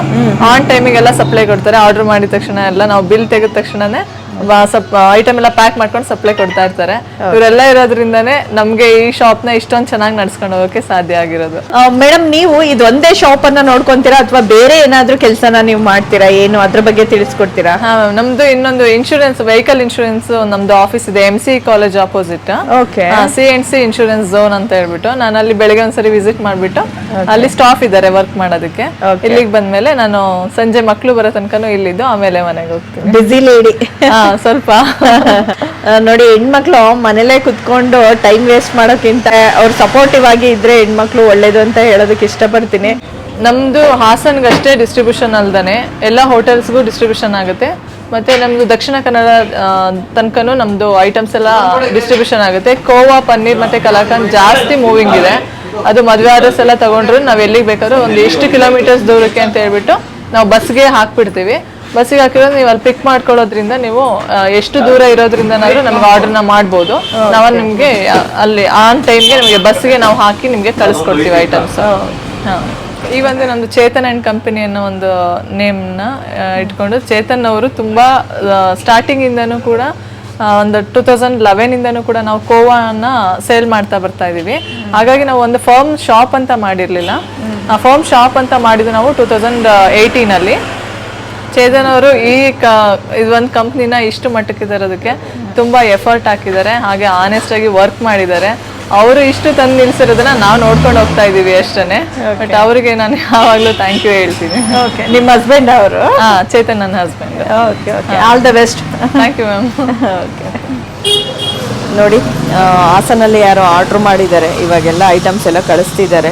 ಆನ್ ಟೈಮಿಗೆಲ್ಲ ಸಪ್ಲೈ ಕೊಡ್ತಾರೆ. ಆರ್ಡರ್ ಮಾಡಿದ ತಕ್ಷಣ ಎಲ್ಲ ನಾವು ಬಿಲ್ ತೆಗೆದ ತಕ್ಷಣನೇ ಐಟಮ್ ಎಲ್ಲ ಪ್ಯಾಕ್ ಮಾಡ್ಕೊಂಡು ಸಪ್ಲೈ ಕೊಡ್ತಾ ಇರ್ತಾರೆ. ಇವರೆಲ್ಲ ಇರೋದ್ರಿಂದನೇ ನಮ್ಗೆ ಈ ಶಾಪ್ನ ಇಷ್ಟೊಂದು ಚೆನ್ನಾಗಿ ನಡ್ಸ್ಕೊಂಡು ಹೋಗೋಕೆ ಸಾಧ್ಯ ಆಗಿರೋದು. ಮೇಡಮ್ ನೀವು ಇದೊಂದೇ ಶಾಪ್ ಅನ್ನ ನೋಡ್ಕೊಂತೀರಾ ಅಥವಾ ಬೇರೆ ಏನಾದ್ರೂ ಕೆಲಸನ ನೀವು ಮಾಡ್ತೀರಾ? ಏನು ಅದ್ರ ಬಗ್ಗೆ ತಿಳಿಸ್ಕೊಡ್ತೀರಾ? ಹಾ. ನಮ್ದು ಇನ್ನೊಂದು ಇನ್ಶೂರೆನ್ಸ್ ವೆಹಿಕಲ್ ಇನ್ಶೂರೆನ್ಸ್ ನಮ್ದು ಆಫೀಸ್ ಇದೆ M C college opposite okay C and C insurance zone ಅಂತ ಹೇಳ್ಬಿಟ್ಟು ನಾನು ಅಲ್ಲಿ ಬೆಳಗ್ಗೆ ಒಂದ್ಸರಿ ವಿಸಿಟ್ ಮಾಡ್ಬಿಟ್ಟು ಅಲ್ಲಿ ಸ್ಟಾಫ್ ಇದ್ದಾರೆ ವರ್ಕ್ ಮಾಡೋದಕ್ಕೆ. ಇಲ್ಲಿಗೆ ಬಂದ್ಮೇಲೆ ನಾನು ಸಂಜೆ ಮಕ್ಕಳು ಬರೋ ತನಕನೂ ಇಲ್ಲಿದ್ದು ಆಮೇಲೆ ಮನೆಗೆ ಹೋಗ್ತೀನಿ. ಬಿಸಿ ಲೇಡಿ ಹಾ ಸ್ವಲ್ಪ. ನೋಡಿ, ಹೆಣ್ಮಕ್ಳು ಮನೇಲೆ ಕುತ್ಕೊಂಡು ಟೈಮ್ ವೇಸ್ಟ್ ಮಾಡೋಕ್ಕಿಂತ ಅವ್ರು ಸಪೋರ್ಟಿವ್ ಆಗಿ ಇದ್ರೆ ಹೆಣ್ಮಕ್ಳು ಒಳ್ಳೇದು ಅಂತ ಹೇಳೋದಕ್ಕೆ ಇಷ್ಟಪಡ್ತೀನಿ. ನಮ್ದು ಹಾಸನ್ಗಷ್ಟೇ ಡಿಸ್ಟ್ರಿಬ್ಯೂಷನ್ ಅಲ್ದೇ ಎಲ್ಲ ಹೋಟೆಲ್ಸ್ಗೂ ಡಿಸ್ಟ್ರಿಬ್ಯೂಷನ್ ಆಗುತ್ತೆ. ಮತ್ತೆ ನಮ್ದು ದಕ್ಷಿಣ ಕನ್ನಡ ತನಕನೂ ನಮ್ದು ಐಟಮ್ಸ್ ಎಲ್ಲ ಡಿಸ್ಟ್ರಿಬ್ಯೂಷನ್ ಆಗುತ್ತೆ. ಕೋವಾ, ಪನ್ನೀರ್ ಮತ್ತೆ ಕಲಾಕಂದ್ ಜಾಸ್ತಿ ಮೂವಿಂಗ್ ಇದೆ. ಅದು ಮದುವೆ ಆರ್ಡರ್ಸ್ ಎಲ್ಲ ತಗೊಂಡ್ರು ನಾವು ಎಲ್ಲಿಗೆ ಬೇಕಾದ್ರೂ ಒಂದು ಎಷ್ಟು ಕಿಲೋಮೀಟರ್ಸ್ ದೂರಕ್ಕೆ ಅಂತ ಹೇಳ್ಬಿಟ್ಟು ನಾವು ಬಸ್ಗೆ ಹಾಕ್ಬಿಡ್ತೀವಿ. ಬಸ್ಸಿಗೆ ಹಾಕಿರೋದು ನೀವು ಅಲ್ಲಿ ಪಿಕ್ ಮಾಡ್ಕೊಳ್ಳೋದ್ರಿಂದ ನೀವು ಎಷ್ಟು ದೂರ ಇರೋದ್ರಿಂದನಾದ್ರೂ ನಮ್ಗೆ ಆರ್ಡರ್ನ ಮಾಡ್ಬೋದು. ನಾವು ನಿಮಗೆ ಅಲ್ಲಿ ಆನ್ ಟೈಮ್ಗೆ ನಿಮಗೆ ಬಸ್ಗೆ ನಾವು ಹಾಕಿ ನಿಮಗೆ ಕಳಿಸ್ಕೊಡ್ತೀವಿ ಐಟಮ್ಸ್ ಹಾಂ. ಈ ಒಂದು ನಮ್ದು ಚೇತನ್ ಅಂಡ್ ಕಂಪನಿ ಅನ್ನೋ ಒಂದು ನೇಮ್ನ ಇಟ್ಕೊಂಡು ಚೇತನ್ ಅವರು ತುಂಬ ಸ್ಟಾರ್ಟಿಂಗ್ ಇಂದನೂ ಕೂಡ ಒಂದು ಟೂ ತೌಸಂಡ್ ಲೆವೆನಿಂದನೂ ಕೂಡ ನಾವು ಕೋವಾನ ಸೇಲ್ ಮಾಡ್ತಾ ಬರ್ತಾ ಇದೀವಿ. ಹಾಗಾಗಿ ನಾವು ಒಂದು ಫರ್ಮ್ ಶಾಪ್ ಅಂತ ಮಾಡಿರಲಿಲ್ಲ. ಆ ಫರ್ಮ್ ಶಾಪ್ ಅಂತ ಮಾಡಿದ್ದು ನಾವು ಟೂ ತೌಸಂಡ್ ಏಯ್ಟೀನಲ್ಲಿ ಚೇತನ್ ಅವರು ಈ ಕ ಇದೊಂದು ಕಂಪ್ನಿನ ಇಷ್ಟು ಮಟ್ಟಕ್ಕೆ ತರೋದಕ್ಕೆ ತುಂಬ ಎಫರ್ಟ್ ಹಾಕಿದ್ದಾರೆ. ಹಾಗೆ ಆನೆಸ್ಟ್ ಆಗಿ ವರ್ಕ್ ಮಾಡಿದ್ದಾರೆ. ಅವರು ಇಷ್ಟು ತಂದು ನಿಲ್ಸಿರೋದನ್ನ ನಾವು ನೋಡ್ಕೊಂಡು ಹೋಗ್ತಾ ಇದ್ದೀವಿ ಅಷ್ಟೇ ಬಟ್ ಅವರಿಗೆ ನಾನು ಯಾವಾಗಲೂ ಥ್ಯಾಂಕ್ ಯು ಹೇಳ್ತೀನಿ. ಓಕೆ ನಿಮ್ಮ ಹಸ್ಬೆಂಡ್ ಅವರು? ಹಾಂ ಚೇತನ್ ನನ್ನ husband okay okay all the best thank you ma'am okay ನೋಡಿ ಹಾಸನಲ್ಲಿ ಯಾರೋ ಆರ್ಡ್ರ್ ಮಾಡಿದ್ದಾರೆ. ಇವಾಗೆಲ್ಲ ಐಟಮ್ಸ್ ಎಲ್ಲ ಕಳಿಸ್ತಿದ್ದಾರೆ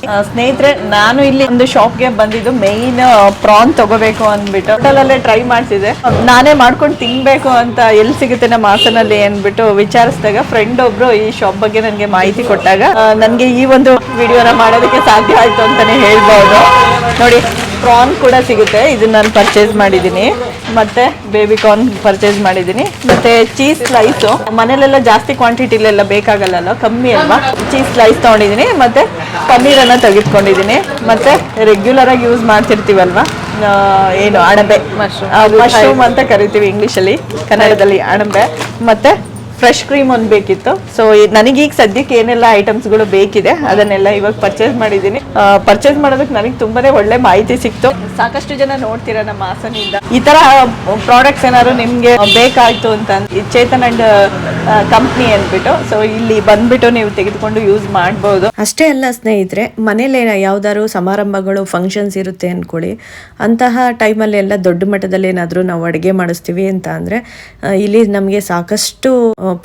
ಆ, ಸ್ನೇಹಿತರೆ, ನಾನು ಇಲ್ಲಿ ಒಂದು ಶಾಪ್ಗೆ ಬಂದಿದ್ದು ಮೇಯ್ನ್ ಪ್ರಾನ್ ತಗೋಬೇಕು ಅಂದ್ಬಿಟ್ಟು. ಹೋಟೆಲಲ್ಲೇ ಟ್ರೈ ಮಾಡಿಸಿದೆ ನಾನೇ ಮಾಡ್ಕೊಂಡು ತಿನ್ಬೇಕು ಅಂತ ಎಲ್ಲಿ ಸಿಗುತ್ತೆ ನಮ್ಮ ಹಾಸನಲ್ಲಿ ಅಂದ್ಬಿಟ್ಟು ವಿಚಾರಿಸಿದಾಗ ಫ್ರೆಂಡ್ ಒಬ್ರು ಈ ಶಾಪ್ ಬಗ್ಗೆ ನನಗೆ ಮಾಹಿತಿ ಕೊಟ್ಟಾಗ ನನಗೆ ಈ ಒಂದು ವಿಡಿಯೋನ ಮಾಡೋದಕ್ಕೆ ಸಾಧ್ಯ ಆಯ್ತು ಅಂತಾನೆ ಹೇಳ್ಬೋದು. ನೋಡಿ ಪ್ರಾನ್ ಕೂಡ ಸಿಗುತ್ತೆ. ಇದನ್ನ ನಾನು ಪರ್ಚೇಸ್ ಮಾಡಿದ್ದೀನಿ. ಮತ್ತೆ ಬೇಬಿ ಕಾರ್ನ್ ಪರ್ಚೇಸ್ ಮಾಡಿದ್ದೀನಿ. ಮತ್ತೆ ಚೀಸ್ ಸ್ಲೈಸು ಮನೇಲೆಲ್ಲ ಜಾಸ್ತಿ ಕ್ವಾಂಟಿಟಿಲೆಲ್ಲ ಬೇಕಾಗಲ್ಲ ಕಮ್ಮಿ ಅಲ್ವಾ? ಚೀಸ್ ಸ್ಲೈಸ್ ತಗೊಂಡಿದೀನಿ ಮತ್ತೆ ಪನ್ನೀರನ್ನು ತೆಗೆದುಕೊಂಡಿದ್ದೀನಿ. ಮತ್ತೆ ರೆಗ್ಯುಲರ್ ಆಗಿ ಯೂಸ್ ಮಾಡ್ತಿರ್ತೀವಲ್ವಾ? ಏನು ಅಣಬೆ. ಮಶ್ರೂಮ್ ಅಂತ ಕರಿತೀವಿ ಇಂಗ್ಲೀಷಲ್ಲಿ ಕನ್ನಡದಲ್ಲಿ ಅಣಬೆ. ಮತ್ತೆ ಫ್ರೆಶ್ ಕ್ರೀಮ್ ಒಂದು ಬೇಕಿತ್ತು. ಸೊ ನನಗೀಗ ಸದ್ಯಕ್ಕೆ ಏನೆಲ್ಲ ಐಟಮ್ಸ್ಗಳು ಬೇಕಿದೆ ಅದನ್ನೆಲ್ಲ ಇವಾಗ ಪರ್ಚೇಸ್ ಮಾಡಿದ್ದೀನಿ. ಪರ್ಚೇಸ್ ಮಾಡೋದಕ್ಕೆ ನನಗೆ ತುಂಬಾನೇ ಒಳ್ಳೆ ಮಾಹಿತಿ ಸಿಕ್ತು. ಸಾಕಷ್ಟು ಜನ ನೋಡ್ತೀರಾ ನಮ್ಮ ಹಾಸನಿಂದ? ಈ ತರ ಪ್ರಾಡಕ್ಟ್ಸ್ ಏನಾದ್ರು ನಿಮ್ಗೆ ಬೇಕಾಯ್ತು ಅಂತ ಚೇತನ್ ಅಂಡ್ ಕಂಪ್ನಿ ಅಂದ್ಬಿಟ್ಟು ಸೊ ಇಲ್ಲಿ ಬಂದ್ಬಿಟ್ಟು ನೀವು ತೆಗೆದುಕೊಂಡು ಯೂಸ್ ಮಾಡಬಹುದು ಅಷ್ಟೇ ಅಲ್ಲ ಸ್ನೇಹಿತರೆ, ಮನೇಲಿ ಯಾವ್ದಾದ್ರು ಸಮಾರಂಭಗಳು ಫಂಕ್ಷನ್ಸ್ ಇರುತ್ತೆ ಅನ್ಕೊಳ್ಳಿ. ಅಂತಹ ಟೈಮಲ್ಲಿ ಎಲ್ಲ ದೊಡ್ಡ ಮಟ್ಟದಲ್ಲಿ ಏನಾದರೂ ನಾವು ಅಡುಗೆ ಮಾಡಿಸ್ತೀವಿ ಅಂತ ಅಂದ್ರೆ ಇಲ್ಲಿ ನಮಗೆ ಸಾಕಷ್ಟು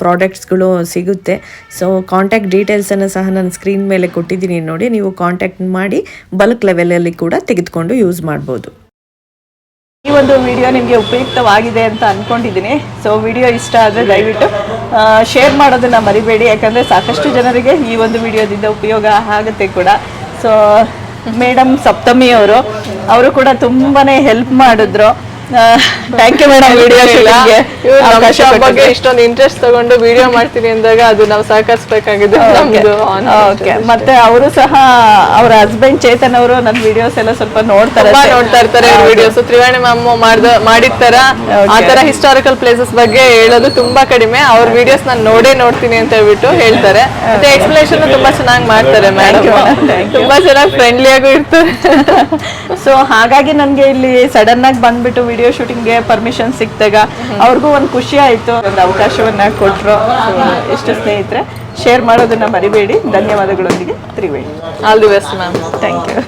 ಪ್ರಾಡಕ್ಟ್ಸ್ಗಳು ಸಿಗುತ್ತೆ. ಸೊ ಕಾಂಟ್ಯಾಕ್ಟ್ ಡೀಟೇಲ್ಸನ್ನು ಸಹ ನಾನು ಸ್ಕ್ರೀನ್ ಮೇಲೆ ಕೊಟ್ಟಿದ್ದೀನಿ ನೋಡಿ. ನೀವು ಕಾಂಟ್ಯಾಕ್ಟ್ ಮಾಡಿ ಬಲ್ಕ್ ಲೆವೆಲಲ್ಲಿ ಕೂಡ ತೆಗೆದುಕೊಂಡು ಯೂಸ್ ಮಾಡ್ಬೋದು. ಈ ಒಂದು ವಿಡಿಯೋ ನಿಮಗೆ ಉಪಯುಕ್ತವಾಗಿದೆ ಅಂತ ಅನ್ಕೊಂಡಿದ್ದೀನಿ. ಸೊ ವಿಡಿಯೋ ಇಷ್ಟ ಆದರೆ ದಯವಿಟ್ಟು ಶೇರ್ ಮಾಡೋದನ್ನ ಮರಿಬೇಡಿ. ಯಾಕಂದ್ರೆ ಸಾಕಷ್ಟು ಜನರಿಗೆ ಈ ಒಂದು ವಿಡಿಯೋದಿಂದ ಉಪಯೋಗ ಆಗುತ್ತೆ ಕೂಡ. ಸೊ ಮೇಡಮ್ ಸಪ್ತಮಿ ಅವರು ಅವರು ಕೂಡ ತುಂಬಾನೇ ಹೆಲ್ಪ್ ಮಾಡಿದ್ರು. ಥ್ಯಾಂಕ್ ಯು ಮೇಡಮ್ ವಿಡಿಯೋ ಬಗ್ಗೆ ಇಷ್ಟೊಂದು ಇಂಟ್ರೆಸ್ಟ್ ತಗೊಂಡು ವಿಡಿಯೋ ಮಾಡ್ತೀನಿ ಅಂದಾಗ ಅದು ನಾವು ಸಹಕರಿಸಬೇಕಾಗಿದೆ ಓಕೆ ಮತ್ತೆ ಅವರು ಸಹ ಅವರ ಹಸ್ಬೆಂಡ್ ಚೇತನ್ ಅವರು ನನ್ನ ವಿಡಿಯೋಸ್ ಎಲ್ಲ ಸ್ವಲ್ಪ ನೋಡ್ತಾರೆ ನೋಡ್ತಾ ಇರ್ತಾರೆ ವಿಡಿಯೋಸ್ ತ್ರಿವೇಣಿ ಮ್ಯಾಮ್ ಮಾಡ್ದ ಮಾಡಿರ್ತಾರ. ಆ ತರ ಹಿಸ್ಟಾರಿಕಲ್ ಪ್ಲೇಸಸ್ ಬಗ್ಗೆ ಹೇಳೋದು ತುಂಬಾ ಕಡಿಮೆ. ಅವ್ರ ವಿಡಿಯೋಸ್ ನಾನು ನೋಡೇ ನೋಡ್ತೀನಿ ಅಂತ ಹೇಳ್ಬಿಟ್ಟು ಹೇಳ್ತಾರೆ. ಮತ್ತೆ ಎಕ್ಸ್ಪ್ಲನೇಷನ್ ತುಂಬಾ ಚೆನ್ನಾಗಿ ಮಾಡ್ತಾರೆ ಮೇಡಮ್ ತುಂಬಾ ಚೆನ್ನಾಗಿ ಫ್ರೆಂಡ್ಲಿ ಆಗು ಇರ್ತಾರೆ. ಸೊ ಹಾಗಾಗಿ ನನಗೆ ಇಲ್ಲಿ ಸಡನ್ ಆಗಿ ಬಂದ್ಬಿಟ್ಟು ವಿಡಿಯೋ ಶೂಟಿಂಗ್ಗೆ ಪರ್ಮಿಷನ್ ಸಿಕ್ತಾಗ ಅವ್ರಿಗೂ ಒಂದು ಖುಷಿ ಆಯಿತು ಒಂದು ಅವಕಾಶವನ್ನ ಕೊಟ್ಟರು ಎಷ್ಟು ಸ್ನೇಹಿತರೆ ಶೇರ್ ಮಾಡೋದನ್ನ ಮರಿಬೇಡಿ. ಧನ್ಯವಾದಗಳೊಂದಿಗೆ Triveni all the best ma'am thank you